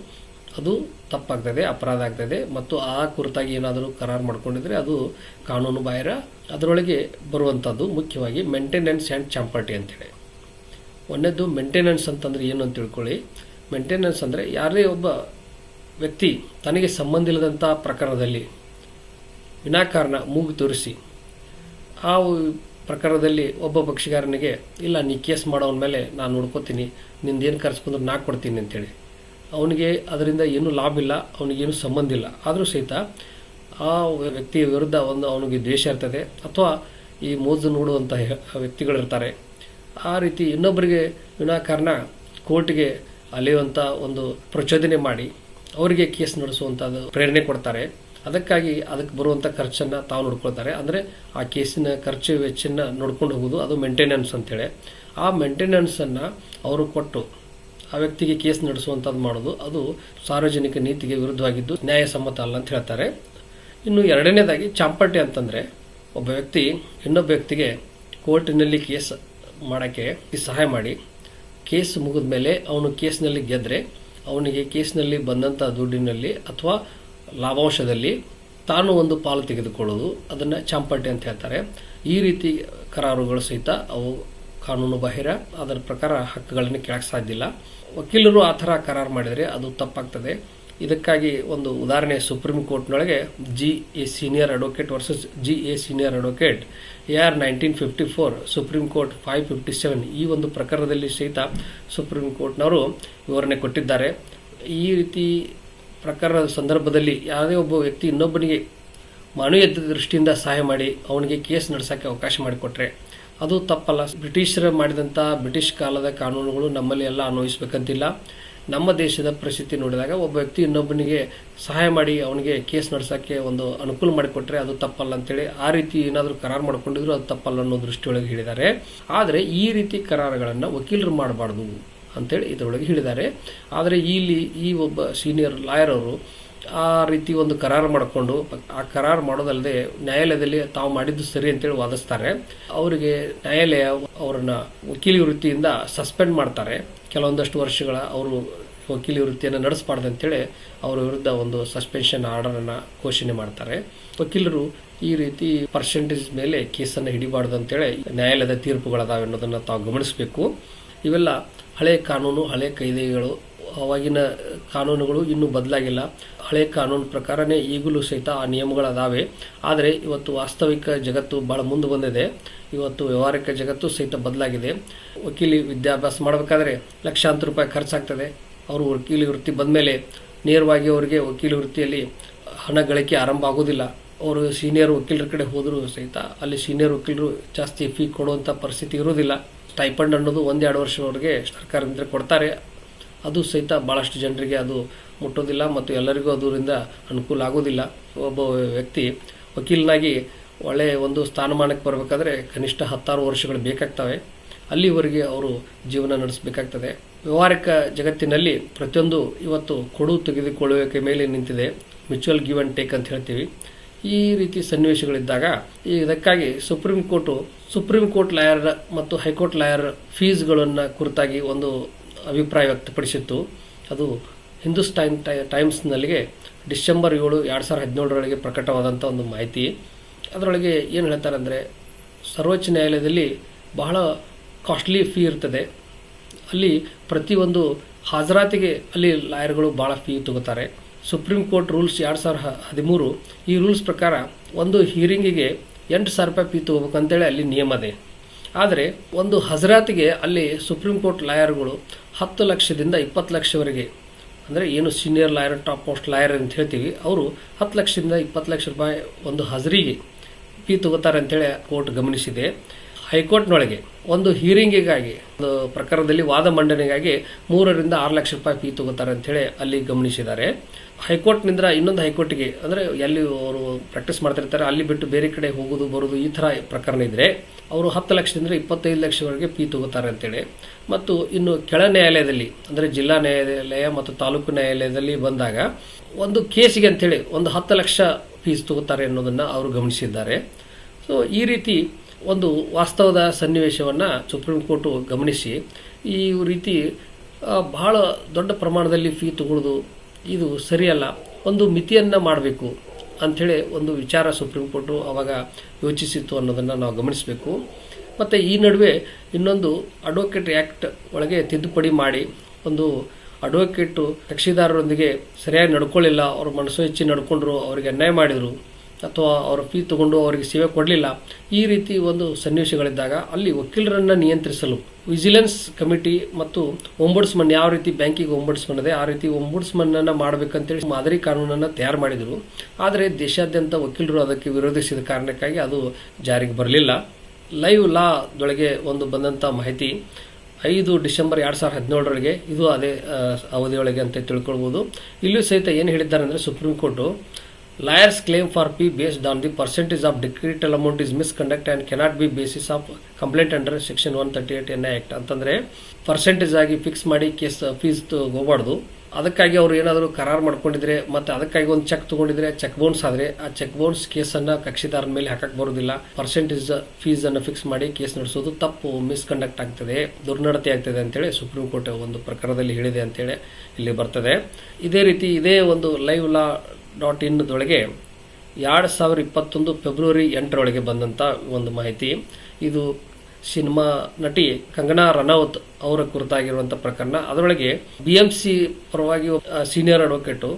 ಅದು ತಪ್ಪಾಗ್ತದೆ, ಅಪರಾಧ ಆಗ್ತದೆ, ಮತ್ತು ಆ ಕುರಿತಾಗಿ ಏನಾದರೂ ಕರಾರು ಮಾಡಿಕೊಂಡಿದ್ರೆ ಅದು ಕಾನೂನು ಬಾಹಿರ. ಅದರೊಳಗೆ ಬರುವಂಥದ್ದು ಮುಖ್ಯವಾಗಿ ಮೇಂಟೆನೆನ್ಸ್ ಆ್ಯಂಡ್ ಚಾಂಪರ್ಟಿ ಅಂತೇಳಿ ಒಂದನೇದು ಮೇಂಟೆನೆನ್ಸ್ ಅಂತಂದ್ರೆ ಏನು ಅಂತ ತಿಳ್ಕೊಳ್ಳಿ. ಮೇಂಟೆನೆನ್ಸ್ ಅಂದರೆ ಯಾರೇ ಒಬ್ಬ ವ್ಯಕ್ತಿ ತನಗೆ ಸಂಬಂಧ ಇಲ್ಲದಂಥ ಪ್ರಕರಣದಲ್ಲಿ ವಿನಾಕಾರಣ ಮೂಗು ತೋರಿಸಿ, ಆ ಪ್ರಕರಣದಲ್ಲಿ ಒಬ್ಬ ಪಕ್ಷಿಗಾರನಿಗೆ, ಇಲ್ಲ, ನೀ ಕೇಸ್ ಮಾಡೋವನ ಮೇಲೆ ನಾನು ನೋಡ್ಕೋತೀನಿ ನಿಂದೇನು ಖರ್ಚು ಬಂದ್ರೆ ನಾ ಕೊಡ್ತೀನಿ ಅಂತೇಳಿ ಅವನಿಗೆ ಅದರಿಂದ ಏನೂ ಲಾಭ ಇಲ್ಲ ಅವನಿಗೇನು ಸಂಬಂಧ ಇಲ್ಲ. ಆದರೂ ಸಹಿತ ಆ ವ್ಯಕ್ತಿಯ ವಿರುದ್ಧ ಒಂದು ಅವನಿಗೆ ದ್ವೇಷ ಇರ್ತದೆ. ಅಥವಾ ಈ ಮೋಜು ನೋಡುವಂತಹ ವ್ಯಕ್ತಿಗಳಿರ್ತಾರೆ. ಆ ರೀತಿ ಇನ್ನೊಬ್ಬರಿಗೆ ವಿನಾಕಾರಣ ಕೋರ್ಟ್ಗೆ ಅಲೆಯುವಂಥ ಒಂದು ಪ್ರಚೋದನೆ ಮಾಡಿ ಅವರಿಗೆ ಕೇಸ್ ನಡೆಸುವಂಥದ್ದು ಪ್ರೇರಣೆ ಕೊಡ್ತಾರೆ. ಅದಕ್ಕಾಗಿ ಅದಕ್ಕೆ ಬರುವಂಥ ಖರ್ಚನ್ನು ತಾವು ನೋಡ್ಕೊಳ್ತಾರೆ. ಅಂದರೆ ಆ ಕೇಸಿನ ಖರ್ಚು ವೆಚ್ಚನ್ನ ನೋಡ್ಕೊಂಡು ಹೋಗೋದು ಅದು ಮೇಂಟೆನೆನ್ಸ್ ಅಂತೇಳಿ. ಆ ಮೇಂಟೆನೆನ್ಸನ್ನು ಅವರು ಕೊಟ್ಟು ಆ ವ್ಯಕ್ತಿಗೆ ಕೇಸ್ ನಡೆಸುವಂಥದ್ದು ಮಾಡೋದು ಅದು ಸಾರ್ವಜನಿಕ ನೀತಿಗೆ ವಿರುದ್ಧವಾಗಿದ್ದು ನ್ಯಾಯಸಮ್ಮತ ಅಲ್ಲ ಅಂತ ಹೇಳ್ತಾರೆ. ಇನ್ನು ಎರಡನೇದಾಗಿ ಚಾಂಪಟ್ಟಿ ಅಂತಂದರೆ ಒಬ್ಬ ವ್ಯಕ್ತಿ ಇನ್ನೊಬ್ಬ ವ್ಯಕ್ತಿಗೆ ಕೋರ್ಟಿನಲ್ಲಿ ಕೇಸ್ ಮಾಡೋಕ್ಕೆ ಸಹಾಯ ಮಾಡಿ. ಕೇಸ್ ಮುಗಿದ ಮೇಲೆ ಅವನು ಕೇಸ್ನಲ್ಲಿ ಗೆದ್ದರೆ ಅವನಿಗೆ ಕೇಸ್ನಲ್ಲಿ ಬಂದಂಥ ದುಡ್ಡಿನಲ್ಲಿ ಅಥವಾ ಲಾಭಾಂಶದಲ್ಲಿ ತಾನು ಒಂದು ಪಾಲು ತೆಗೆದುಕೊಳ್ಳೋದು ಅದನ್ನು ಚಾಂಪಟ್ಟೆ ಅಂತ ಹೇಳ್ತಾರೆ. ಈ ರೀತಿ ಕರಾರುಗಳು ಸಹಿತ ಅವು ಕಾನೂನು ಬಾಹಿರ, ಅದರ ಪ್ರಕಾರ ಹಕ್ಕುಗಳನ್ನು ಕೇಳಕ್ಕೆ ಸಾಧ್ಯ ಇಲ್ಲ. ವಕೀಲರು ಆ ಥರ ಕರಾರು ಮಾಡಿದರೆ ಅದು ತಪ್ಪಾಗ್ತದೆ. ಇದಕ್ಕಾಗಿ ಒಂದು ಉದಾಹರಣೆ supreme ಕೋರ್ಟ್ನೊಳಗೆ G A senior advocate versus G A senior advocate A R nineteen fifty four supreme court five fifty seven ಈ ಒಂದು ಪ್ರಕರಣದಲ್ಲಿ ಸಹಿತ ಸುಪ್ರೀಂ ಕೋರ್ಟ್ನವರು ವಿವರಣೆ ಕೊಟ್ಟಿದ್ದಾರೆ. ಈ ರೀತಿ ಪ್ರಕರಣದ ಸಂದರ್ಭದಲ್ಲಿ ಯಾವುದೇ ಒಬ್ಬ ವ್ಯಕ್ತಿ ಇನ್ನೊಬ್ಬನಿಗೆ ಮಾನವೀಯತೆ ದೃಷ್ಟಿಯಿಂದ ಸಹಾಯ ಮಾಡಿ ಅವನಿಗೆ ಕೇಸ್ ನಡೆಸೋಕ್ಕೆ ಅವಕಾಶ ಮಾಡಿಕೊಟ್ರೆ. ಅದು ತಪ್ಪಲ್ಲ. ಬ್ರಿಟಿಷರ ಮಾಡಿದಂಥ ಬ್ರಿಟಿಷ್ ಕಾಲದ ಕಾನೂನುಗಳು ನಮ್ಮಲ್ಲಿ ಎಲ್ಲ ಅನ್ವಯಿಸಬೇಕಂತಿಲ್ಲ. ನಮ್ಮ ದೇಶದ ಪರಿಸ್ಥಿತಿ ನೋಡಿದಾಗ ಒಬ್ಬ ವ್ಯಕ್ತಿ ಇನ್ನೊಬ್ಬನಿಗೆ ಸಹಾಯ ಮಾಡಿ ಅವನಿಗೆ ಕೇಸ್ ನಡೆಸೋಕ್ಕೆ ಒಂದು ಅನುಕೂಲ ಮಾಡಿಕೊಟ್ರೆ ಅದು ತಪ್ಪಲ್ಲ ಅಂತೇಳಿ ಆ ರೀತಿ ಏನಾದರೂ ಕರಾರು ಮಾಡಿಕೊಂಡಿದ್ರು ಅದು ತಪ್ಪಲ್ಲ ಅನ್ನೋ ದೃಷ್ಟಿಯೊಳಗೆ ಹೇಳಿದ್ದಾರೆ. ಆದರೆ ಈ ರೀತಿ ಕರಾರುಗಳನ್ನು ವಕೀಲರು ಮಾಡಬಾರ್ದು ಅಂತೇಳಿ ಇದರೊಳಗೆ ಹೇಳಿದ್ದಾರೆ. ಆದರೆ ಇಲ್ಲಿ ಈ ಒಬ್ಬ ಸೀನಿಯರ್ ಲಾಯರ್ ಅವರು ಆ ರೀತಿ ಒಂದು ಕರಾರು ಮಾಡಿಕೊಂಡು, ಆ ಕರಾರು ಮಾಡೋದಲ್ಲದೆ ನ್ಯಾಯಾಲಯದಲ್ಲಿ ತಾವು ಮಾಡಿದ್ದು ಸರಿ ಅಂತೇಳಿ ವಾದಿಸ್ತಾರೆ. ಅವರಿಗೆ ನ್ಯಾಯಾಲಯ ಅವರನ್ನ ವಕೀಲಿ ವೃತ್ತಿಯಿಂದ ಸಸ್ಪೆಂಡ್ ಮಾಡ್ತಾರೆ. ಕೆಲವೊಂದಷ್ಟು ವರ್ಷಗಳ ಅವರು ವಕೀಲಿ ವೃತ್ತಿಯನ್ನು ನಡೆಸಬಾರ್ದು ಅಂತೇಳಿ ಅವರ ವಿರುದ್ಧ ಒಂದು ಸಸ್ಪೆನ್ಷನ್ ಆರ್ಡರನ್ನು ಘೋಷಣೆ ಮಾಡ್ತಾರೆ. ವಕೀಲರು ಈ ರೀತಿ ಪರ್ಸೆಂಟೇಜ್ ಮೇಲೆ ಕೇಸನ್ನು ಹಿಡಿಬಾರ್ದು ಅಂತೇಳಿ ನ್ಯಾಯಾಲಯದ ತೀರ್ಪುಗಳದಾವೆ ಅನ್ನೋದನ್ನು ತಾವು ಗಮನಿಸಬೇಕು. ಇವೆಲ್ಲ ಹಳೆ ಕಾನೂನು, ಹಳೆ ಕೈದೆಗಳು ಅವಾಗಿನ ಕಾನೂನುಗಳು ಇನ್ನೂ ಬದಲಾಗಿಲ್ಲ. ಹಳೆ ಕಾನೂನು ಪ್ರಕಾರನೇ ಈಗಲೂ ಸಹಿತ ಆ ನಿಯಮಗಳದಾವೆ. ಆದರೆ ಇವತ್ತು ವಾಸ್ತವಿಕ ಜಗತ್ತು ಬಹಳ ಮುಂದೆ ಬಂದಿದೆ. ಇವತ್ತು ವ್ಯವಹಾರಿಕ ಜಗತ್ತು ಸಹಿತ ಬದಲಾಗಿದೆ. ವಕೀಲಿ ವಿದ್ಯಾಭ್ಯಾಸ ಮಾಡಬೇಕಾದ್ರೆ ಲಕ್ಷಾಂತರ ರೂಪಾಯಿ ಖರ್ಚಾಗ್ತದೆ. ಅವರು ವಕೀಲಿ ವೃತ್ತಿ ಬಂದಮೇಲೆ ನೇರವಾಗಿ ಅವರಿಗೆ ವಕೀಲಿ ವೃತ್ತಿಯಲ್ಲಿ ಹಣ ಗಳಿಕೆ ಆರಂಭ ಆಗೋದಿಲ್ಲ. ಅವರು ಸೀನಿಯರ್ ವಕೀಲರ ಕಡೆ ಹೋದರೂ ಸಹಿತ ಅಲ್ಲಿ ಸೀನಿಯರ್ ವಕೀಲರು ಜಾಸ್ತಿ ಫೀ ಕೊಡುವಂಥ ಪರಿಸ್ಥಿತಿ ಇರೋದಿಲ್ಲ. ಸ್ಟೈಪಂಡ್ ಅನ್ನೋದು ಒಂದೆರಡು ವರ್ಷದವರೆಗೆ ಸರ್ಕಾರದಿಂದ ಕೊಡ್ತಾರೆ. ಅದು ಸಹಿತ ಭಾಳಷ್ಟು ಜನರಿಗೆ ಅದು ಮುಟ್ಟೋದಿಲ್ಲ ಮತ್ತು ಎಲ್ಲರಿಗೂ ಅದರಿಂದ ಅನುಕೂಲ ಆಗೋದಿಲ್ಲ. ಒಬ್ಬ ವ್ಯಕ್ತಿ ವಕೀಲನಾಗಿ ಒಳ್ಳೆಯ ಒಂದು ಸ್ಥಾನಮಾನಕ್ಕೆ ಬರಬೇಕಾದ್ರೆ ಕನಿಷ್ಠ ಹತ್ತಾರು ವರ್ಷಗಳು ಬೇಕಾಗ್ತವೆ. ಅಲ್ಲಿವರೆಗೆ ಅವರು ಜೀವನ ನಡೆಸಬೇಕಾಗ್ತದೆ. ವ್ಯವಹಾರಿಕ ಜಗತ್ತಿನಲ್ಲಿ ಪ್ರತಿಯೊಂದು ಇವತ್ತು ಕೊಡು ತೆಗೆದುಕೊಳ್ಳುವಿಕೆ ಮೇಲೆ ನಿಂತಿದೆ. ಮ್ಯೂಚುವಲ್ ಗಿವ್ ಆ್ಯಂಡ್ ಟೇಕ್ ಅಂತ ಹೇಳ್ತೀವಿ. ಈ ರೀತಿ ಸನ್ನಿವೇಶಗಳಿದ್ದಾಗ ಇದಕ್ಕಾಗಿ supreme court supreme court lawyer ಮತ್ತು ಹೈಕೋರ್ಟ್ ಲಾಯರ್ ಫೀಸ್ಗಳನ್ನು ಕುರಿತಾಗಿ ಒಂದು ಅಭಿಪ್ರಾಯ ವ್ಯಕ್ತಪಡಿಸಿತ್ತು. ಅದು ಹಿಂದೂಸ್ತಾನ್ ಟೈಮ್ಸ್ನಲ್ಲಿಗೆ ಡಿಸೆಂಬರ್ ಏಳು ಎರಡು ಸಾವಿರದ ಹದಿನೇಳರೊಳಗೆ ಪ್ರಕಟವಾದಂಥ ಒಂದು ಮಾಹಿತಿ. ಅದರೊಳಗೆ ಏನು ಹೇಳ್ತಾರೆ ಅಂದರೆ, ಸರ್ವೋಚ್ಚ ನ್ಯಾಯಾಲಯದಲ್ಲಿ ಬಹಳ ಕಾಸ್ಟ್ಲಿ ಫೀ ಇರ್ತದೆ. ಅಲ್ಲಿ ಪ್ರತಿಯೊಂದು ಹಾಜರಾತಿಗೆ ಅಲ್ಲಿ ಲಾಯರ್ಗಳು ಭಾಳ ಫೀ ತಗೋತಾರೆ. ಸುಪ್ರೀಂ ಕೋರ್ಟ್ ರೂಲ್ಸ್ ಎರಡು ಸಾವಿರ ಹದಿಮೂರು ಈ ರೂಲ್ಸ್ ಪ್ರಕಾರ ಒಂದು ಹಿಯರಿಂಗಿಗೆ ಎಂಟು ಸಾವಿರ ರೂಪಾಯಿ ಫೀ ತಗೋಬೇಕಂತೇಳಿ ಅಲ್ಲಿ ನಿಯಮ ಇದೆ. ಆದರೆ ಒಂದು ಹಜರಾತಿಗೆ ಅಲ್ಲಿ ಸುಪ್ರೀಂ ಕೋರ್ಟ್ ಲಾಯರ್ಗಳು ಹತ್ತು ಲಕ್ಷದಿಂದ ಇಪ್ಪತ್ತು ಲಕ್ಷವರೆಗೆ, ಅಂದರೆ ಏನು senior lawyer top post lawyer ಅಂತ ಹೇಳ್ತೀವಿ, ಅವರು ಹತ್ತು ಲಕ್ಷದಿಂದ ಇಪ್ಪತ್ತು ಲಕ್ಷ ರೂಪಾಯಿ ಒಂದು ಹಜರಿಗೆ ಫೀ ತಗೋತಾರೆ ಅಂತೇಳಿ ಕೋರ್ಟ್ ಗಮನಿಸಿದೆ. ಹೈಕೋರ್ಟ್ನೊಳಗೆ ಒಂದು ಹಿಯರಿಂಗಿಗಾಗಿ ಒಂದು ಪ್ರಕರಣದಲ್ಲಿ ವಾದ ಮಂಡನೆಗಾಗಿ ಮೂರರಿಂದ ಆರು ಲಕ್ಷ ರೂಪಾಯಿ ಫೀ ತಗೋತಾರೆ ಅಂತೇಳಿ ಅಲ್ಲಿ ಗಮನಿಸಿದ್ದಾರೆ. ಹೈಕೋರ್ಟ್ನಿಂದ ಇನ್ನೊಂದು ಹೈಕೋರ್ಟ್ಗೆ, ಅಂದರೆ ಎಲ್ಲಿ ಅವರು ಪ್ರಾಕ್ಟೀಸ್ ಮಾಡ್ತಿರ್ತಾರೆ, ಅಲ್ಲಿ ಬಿಟ್ಟು ಬೇರೆ ಕಡೆ ಹೋಗೋದು, ಬರೋದು ಈ ಥರ ಪ್ರಕರಣ ಇದ್ರೆ, ಅವರು ಹತ್ತು ಲಕ್ಷದಿಂದ ಇಪ್ಪತ್ತೈದು ಲಕ್ಷವರೆಗೆ ಫೀ ತಗೋತಾರೆ ಅಂತೇಳಿ. ಮತ್ತು ಇನ್ನು ಕೆಳ ನ್ಯಾಯಾಲಯದಲ್ಲಿ, ಅಂದರೆ ಜಿಲ್ಲಾ ನ್ಯಾಯಾಲಯ ಮತ್ತು ತಾಲೂಕು ನ್ಯಾಯಾಲಯದಲ್ಲಿ ಬಂದಾಗ, ಒಂದು ಕೇಸಿಗೆ ಅಂತೇಳಿ ಒಂದು ಹತ್ತು ಲಕ್ಷ ಫೀಸ್ ತಗೋತಾರೆ ಅನ್ನೋದನ್ನು ಅವರು ಗಮನಿಸಿದ್ದಾರೆ. ಸೊ ಈ ರೀತಿ ಒಂದು ವಾಸ್ತವದ ಸನ್ನಿವೇಶವನ್ನು ಸುಪ್ರೀಂ ಕೋರ್ಟು ಗಮನಿಸಿ, ಈ ರೀತಿ ಬಹಳ ದೊಡ್ಡ ಪ್ರಮಾಣದಲ್ಲಿ ಫೀ ತಗೊಳ್ಳೋದು ಇದು ಸರಿಯಲ್ಲ. ಒಂದು ಮಿತಿಯನ್ನು ಮಾಡಬೇಕು ಅಂಥೇಳಿ ಒಂದು ವಿಚಾರ ಸುಪ್ರೀಂ ಕೋರ್ಟು ಅವಾಗ ಯೋಚಿಸಿತ್ತು ಅನ್ನೋದನ್ನು ನಾವು ಗಮನಿಸಬೇಕು. ಮತ್ತು ಈ ನಡುವೆ ಇನ್ನೊಂದು ಅಡ್ವೊಕೇಟ್ ಆ್ಯಕ್ಟ್ ಒಳಗೆ ತಿದ್ದುಪಡಿ ಮಾಡಿ ಒಂದು ಅಡ್ವೊಕೇಟು ಕಕ್ಷಿದಾರರೊಂದಿಗೆ ಸರಿಯಾಗಿ ನಡ್ಕೊಳ್ಳಿಲ್ಲ, ಅವ್ರ ಮನಸ್ಸು ಹೆಚ್ಚಿ ನಡ್ಕೊಂಡ್ರು, ಅವರಿಗೆ ಅನ್ಯಾಯ ಮಾಡಿದರು. ಅಥವಾ ಅವರ ಫೀ ತಗೊಂಡು ಅವರಿಗೆ ಸೇವೆ ಕೊಡಲಿಲ್ಲ. ಈ ರೀತಿ ಒಂದು ಸನ್ನಿವೇಶಗಳಿದ್ದಾಗ ಅಲ್ಲಿ ವಕೀಲರನ್ನ ನಿಯಂತ್ರಿಸಲು ವಿಜಿಲೆನ್ಸ್ ಕಮಿಟಿ ಮತ್ತು ಒಂಬುಡ್ಸ್ಮನ್ ಯಾವ ರೀತಿ ಬ್ಯಾಂಕಿಗೆ ಒಂಬುಡ್ಸ್ಮನ್ ಇದೆ ಆ ರೀತಿ ಒಂಬುಡ್ಸ್ಮನ್ ಅನ್ನ ಮಾಡಬೇಕಂತೇಳಿ ಮಾದರಿ ಕಾನೂನನ್ನ ತಯಾರು ಮಾಡಿದರು. ಆದರೆ ದೇಶಾದ್ಯಂತ ವಕೀಲರು ಅದಕ್ಕೆ ವಿರೋಧಿಸಿದ ಕಾರಣಕ್ಕಾಗಿ ಅದು ಜಾರಿಗೆ ಬರಲಿಲ್ಲ. ಲೈವ್ ಲಾದೊಳಗೆ ಒಂದು ಬಂದಂಥ ಮಾಹಿತಿ, ಐದು ಡಿಸೆಂಬರ್ ಎರಡು ಸಾವಿರದ ಹದಿನೇಳರೊಳಗೆ, ಇದು ಅದೇ ಅವಧಿಯೊಳಗೆ ಅಂತ ತಿಳ್ಕೊಳ್ಬೋದು. ಇಲ್ಲೂ ಸಹಿತ ಏನು ಹೇಳಿದ್ದಾರೆ ಅಂದರೆ supreme court claim for fee based on the percentage of decretal amount is misconduct and cannot be basis of complaint under section one thirty eight N act ಅಂತಂದರೆ ಪರ್ಸೆಂಟೇಜ್ ಆಗಿ ಫಿಕ್ಸ್ ಮಾಡಿ ಕೇಸ್ ಫೀಸ್ ತಗೋಬಾರ್ದು. ಅದಕ್ಕಾಗಿ ಅವರು ಏನಾದರೂ ಕರಾರು ಮಾಡ್ಕೊಂಡಿದ್ರೆ ಮತ್ತು ಅದಕ್ಕಾಗಿ ಒಂದು ಚೆಕ್ ತಗೊಂಡಿದ್ರೆ ಚೆಕ್ ಬೌನ್ಸ್ ಆದರೆ ಆ ಚೆಕ್ ಬೌನ್ಸ್ ಕೇಸನ್ನು ಕಕ್ಷಿದಾರನ ಮೇಲೆ ಹಾಕಕ್ಕೆ ಬರೋದಿಲ್ಲ. ಪರ್ಸೆಂಟೇಜ್ ಫೀಸ್ ಅನ್ನು ಫಿಕ್ಸ್ ಮಾಡಿ ಕೇಸ್ ನಡೆಸೋದು ತಪ್ಪು ಮಿಸ್ಕಂಡಕ್ಟ್ ಆಗ್ತದೆ, ದುರ್ನಡತೆ ಆಗ್ತದೆ ಅಂತೇಳಿ ಸುಪ್ರೀಂ ಕೋರ್ಟ್ ಒಂದು ಪ್ರಕರಣದಲ್ಲಿ ಹೇಳಿದೆ ಅಂತೇಳಿ ಇಲ್ಲಿ ಬರ್ತದೆ. ಇದೇ ರೀತಿ ಇದೇ ಒಂದು ಲೈವ್ ಲಾ ಡಾಟ್ ಇನ್ನದೊಳಗೆ ಎರಡು ಸಾವಿರ ಇಪ್ಪತ್ತೊಂದು ಫೆಬ್ರವರಿ ಎಂಟರೊಳಗೆ ಬಂದಂಥ ಒಂದು ಮಾಹಿತಿ. ಇದು ಸಿನಿಮಾ ನಟಿ ಕಂಗನಾ ರನೌತ್ ಅವರ ಕುರಿತಾಗಿರುವಂಥ ಪ್ರಕರಣ. ಅದರೊಳಗೆ ಬಿ ಎಂ ಸಿ ಪರವಾಗಿ ಸೀನಿಯರ್ ಅಡ್ವೊಕೇಟು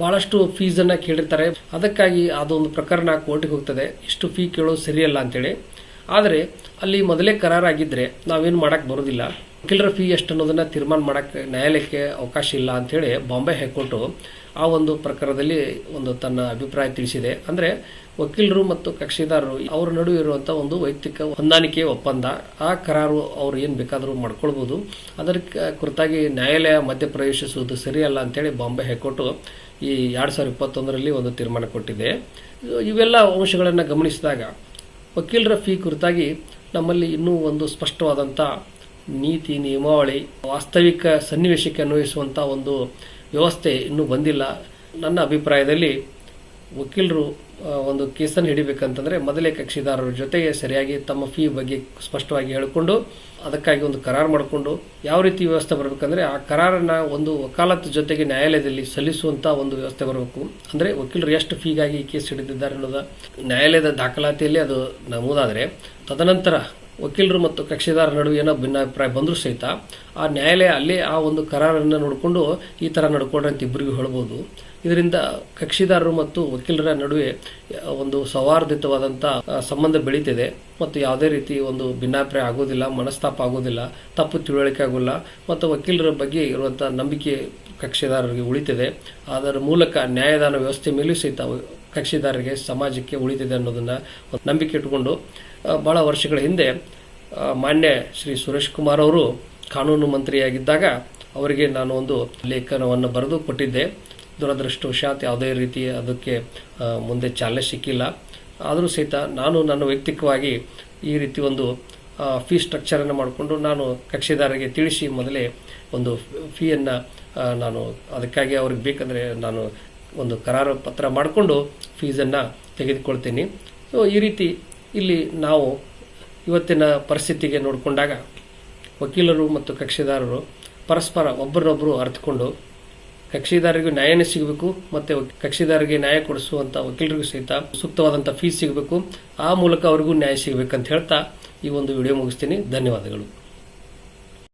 ಭಾಳಷ್ಟು ಫೀಸನ್ನು ಕೇಳಿರ್ತಾರೆ. ಅದಕ್ಕಾಗಿ ಅದೊಂದು ಪ್ರಕರಣ ಕೋರ್ಟಿಗೆ ಹೋಗ್ತದೆ. ಇಷ್ಟು ಫೀ ಕೇಳೋದು ಸರಿಯಲ್ಲ ಅಂತೇಳಿ. ಆದರೆ ಅಲ್ಲಿ ಮೊದಲೇ ಕರಾರಾಗಿದ್ದರೆ ನಾವೇನು ಮಾಡಕ್ಕೆ ಬರೋದಿಲ್ಲ. ವಕೀಲರ ಫೀ ಎಷ್ಟು ಅನ್ನೋದನ್ನು ತೀರ್ಮಾನ ಮಾಡೋಕ್ಕೆ ನ್ಯಾಯಾಲಯಕ್ಕೆ ಅವಕಾಶ ಇಲ್ಲ ಅಂಥೇಳಿ ಬಾಂಬೆ ಹೈಕೋರ್ಟು ಆ ಒಂದು ಪ್ರಕರಣದಲ್ಲಿ ಒಂದು ತನ್ನ ಅಭಿಪ್ರಾಯ ತಿಳಿಸಿದೆ. ಅಂದರೆ ವಕೀಲರು ಮತ್ತು ಕಕ್ಷಿದಾರರು ಅವರ ನಡುವೆ ಇರುವಂಥ ಒಂದು ವೈಯಕ್ತಿಕ ಹೊಂದಾಣಿಕೆ ಒಪ್ಪಂದ, ಆ ಕರಾರು ಅವ್ರು ಏನು ಬೇಕಾದರೂ ಮಾಡ್ಕೊಳ್ಬೋದು. ಅದರ ಕುರಿತಾಗಿ ನ್ಯಾಯಾಲಯ ಮಧ್ಯಪ್ರವೇಶಿಸುವುದು ಸರಿಯಲ್ಲ ಅಂತೇಳಿ ಬಾಂಬೆ ಹೈಕೋರ್ಟ್ ಈ ಎರಡು ಸಾವಿರದ ಇಪ್ಪತ್ತೊಂದರಲ್ಲಿ ಒಂದು ತೀರ್ಮಾನ ಕೊಟ್ಟಿದೆ. ಇವೆಲ್ಲ ಅಂಶಗಳನ್ನು ಗಮನಿಸಿದಾಗ ವಕೀಲರ ಫೀ ಕುರಿತಾಗಿ ನಮ್ಮಲ್ಲಿ ಇನ್ನೂ ಒಂದು ಸ್ಪಷ್ಟವಾದಂಥ ನೀತಿ, ನಿಯಮಾವಳಿ, ವಾಸ್ತವಿಕ ಸನ್ನಿವೇಶಕ್ಕೆ ಅನ್ವಯಿಸುವಂಥ ಒಂದು ವ್ಯವಸ್ಥೆ ಇನ್ನೂ ಬಂದಿಲ್ಲ. ನನ್ನ ಅಭಿಪ್ರಾಯದಲ್ಲಿ ವಕೀಲರು ಒಂದು ಕೇಸನ್ನು ಹಿಡಿಬೇಕಂತಂದರೆ ಮೊದಲೇ ಕಕ್ಷಿದಾರರ ಜೊತೆಗೆ ಸರಿಯಾಗಿ ತಮ್ಮ ಫೀ ಬಗ್ಗೆ ಸ್ಪಷ್ಟವಾಗಿ ಹೇಳಿಕೊಂಡು, ಅದಕ್ಕಾಗಿ ಒಂದು ಕರಾರು ಮಾಡಿಕೊಂಡು, ಯಾವ ರೀತಿ ವ್ಯವಸ್ಥೆ ಬರಬೇಕಂದ್ರೆ ಆ ಕರಾರನ್ನು ಒಂದು ವಕಾಲತ್ ಜೊತೆಗೆ ನ್ಯಾಯಾಲಯದಲ್ಲಿ ಸಲ್ಲಿಸುವಂಥ ಒಂದು ವ್ಯವಸ್ಥೆ ಬರಬೇಕು. ಅಂದ್ರೆ ವಕೀಲರು ಎಷ್ಟು ಫೀಗಾಗಿ ಈ ಕೇಸ್ ಹಿಡಿದಿದ್ದಾರೆ ಅನ್ನೋದು. ನ್ಯಾಯಾಲಯದ ದಾಖಲಾತಿಯಲ್ಲಿ ಅದು ನಮೂದಾದರೆ, ತದನಂತರ ವಕೀಲರು ಮತ್ತು ಕಕ್ಷಿದಾರರ ನಡುವೆ ಏನೋ ಭಿನ್ನಾಭಿಪ್ರಾಯ ಬಂದರೂ ಸಹಿತ ಆ ನ್ಯಾಯಾಲಯ ಅಲ್ಲಿ ಆ ಒಂದು ಕರಾರನ್ನು ನೋಡಿಕೊಂಡು ಈ ಥರ ನಡ್ಕೊಂಡ್ರೆ ಅಂತ ಇಬ್ಬರಿಗೂ ಹೇಳ್ಬೋದು. ಇದರಿಂದ ಕಕ್ಷಿದಾರರು ಮತ್ತು ವಕೀಲರ ನಡುವೆ ಒಂದು ಸೌಹಾರ್ದಿತವಾದಂಥ ಸಂಬಂಧ ಬೆಳೀತಿದೆ. ಮತ್ತು ಯಾವುದೇ ರೀತಿ ಒಂದು ಭಿನ್ನಾಭಿಪ್ರಾಯ ಆಗೋದಿಲ್ಲ, ಮನಸ್ತಾಪ ಆಗೋದಿಲ್ಲ, ತಪ್ಪು ತಿಳುವಳಿಕೆ ಆಗೋಲ್ಲ, ಮತ್ತು ವಕೀಲರ ಬಗ್ಗೆ ಇರುವಂಥ ನಂಬಿಕೆ ಕಕ್ಷಿದಾರರಿಗೆ ಉಳಿತಿದೆ. ಅದರ ಮೂಲಕ ನ್ಯಾಯದಾನ ವ್ಯವಸ್ಥೆ ಮೇಲೂ ಸಹಿತ ಕಕ್ಷಿದಾರರಿಗೆ ಸಮಾಜಕ್ಕೆ ಉಳಿತಿದೆ ಅನ್ನೋದನ್ನ ನಂಬಿಕೆ ಇಟ್ಟುಕೊಂಡು ಬಹಳ ವರ್ಷಗಳ ಹಿಂದೆ ಮಾನ್ಯ ಶ್ರೀ ಸುರೇಶ್ ಕುಮಾರ್ ಅವರು ಕಾನೂನು ಮಂತ್ರಿಯಾಗಿದ್ದಾಗ ಅವರಿಗೆ ನಾನು ಒಂದು ಲೇಖನವನ್ನು ಬರೆದು ಕೊಟ್ಟಿದ್ದೆ. ದುರದೃಷ್ಟವಶಾತ್ ಯಾವುದೇ ರೀತಿ ಅದಕ್ಕೆ ಮುಂದೆ ಚಾಲನೆ ಸಿಕ್ಕಿಲ್ಲ. ಆದರೂ ಸಹಿತ ನಾನು ನನ್ನ ವೈಯಕ್ತಿಕವಾಗಿ ಈ ರೀತಿ ಒಂದು ಫೀ ಸ್ಟ್ರಕ್ಚರನ್ನು ಮಾಡಿಕೊಂಡು ನಾನು ಕಕ್ಷಿದಾರರಿಗೆ ತಿಳಿಸಿ ಮೊದಲೇ ಒಂದು ಫೀಯನ್ನು ನಾನು ಅದಕ್ಕಾಗಿ ಅವ್ರಿಗೆ ಬೇಕಂದರೆ ನಾನು ಒಂದು ಕರಾರು ಪತ್ರ ಮಾಡಿಕೊಂಡು ಫೀಸನ್ನು ತೆಗೆದುಕೊಳ್ತೀನಿ. ಸೊ ಈ ರೀತಿ ಇಲ್ಲಿ ನಾವು ಇವತ್ತಿನ ಪರಿಸ್ಥಿತಿಗೆ ನೋಡಿಕೊಂಡಾಗ ವಕೀಲರು ಮತ್ತು ಕಕ್ಷಿದಾರರು ಪರಸ್ಪರ ಒಬ್ಬರನ್ನೊಬ್ಬರು ಅರ್ಥಕೊಂಡು ಕಕ್ಷಿದಾರರಿಗೂ ನ್ಯಾಯನೇ ಸಿಗಬೇಕು ಮತ್ತು ಕಕ್ಷಿದಾರರಿಗೆ ನ್ಯಾಯ ಕೊಡಿಸುವಂಥ ವಕೀಲರಿಗೂ ಸಹಿತ ಸೂಕ್ತವಾದಂಥ ಫೀಸ್ ಸಿಗಬೇಕು. ಆ ಮೂಲಕ ಅವರಿಗೂ ನ್ಯಾಯ ಸಿಗಬೇಕಂತ ಹೇಳ್ತಾ ಈ ಒಂದು ವಿಡಿಯೋ ಮುಗಿಸ್ತೀನಿ. ಧನ್ಯವಾದಗಳು.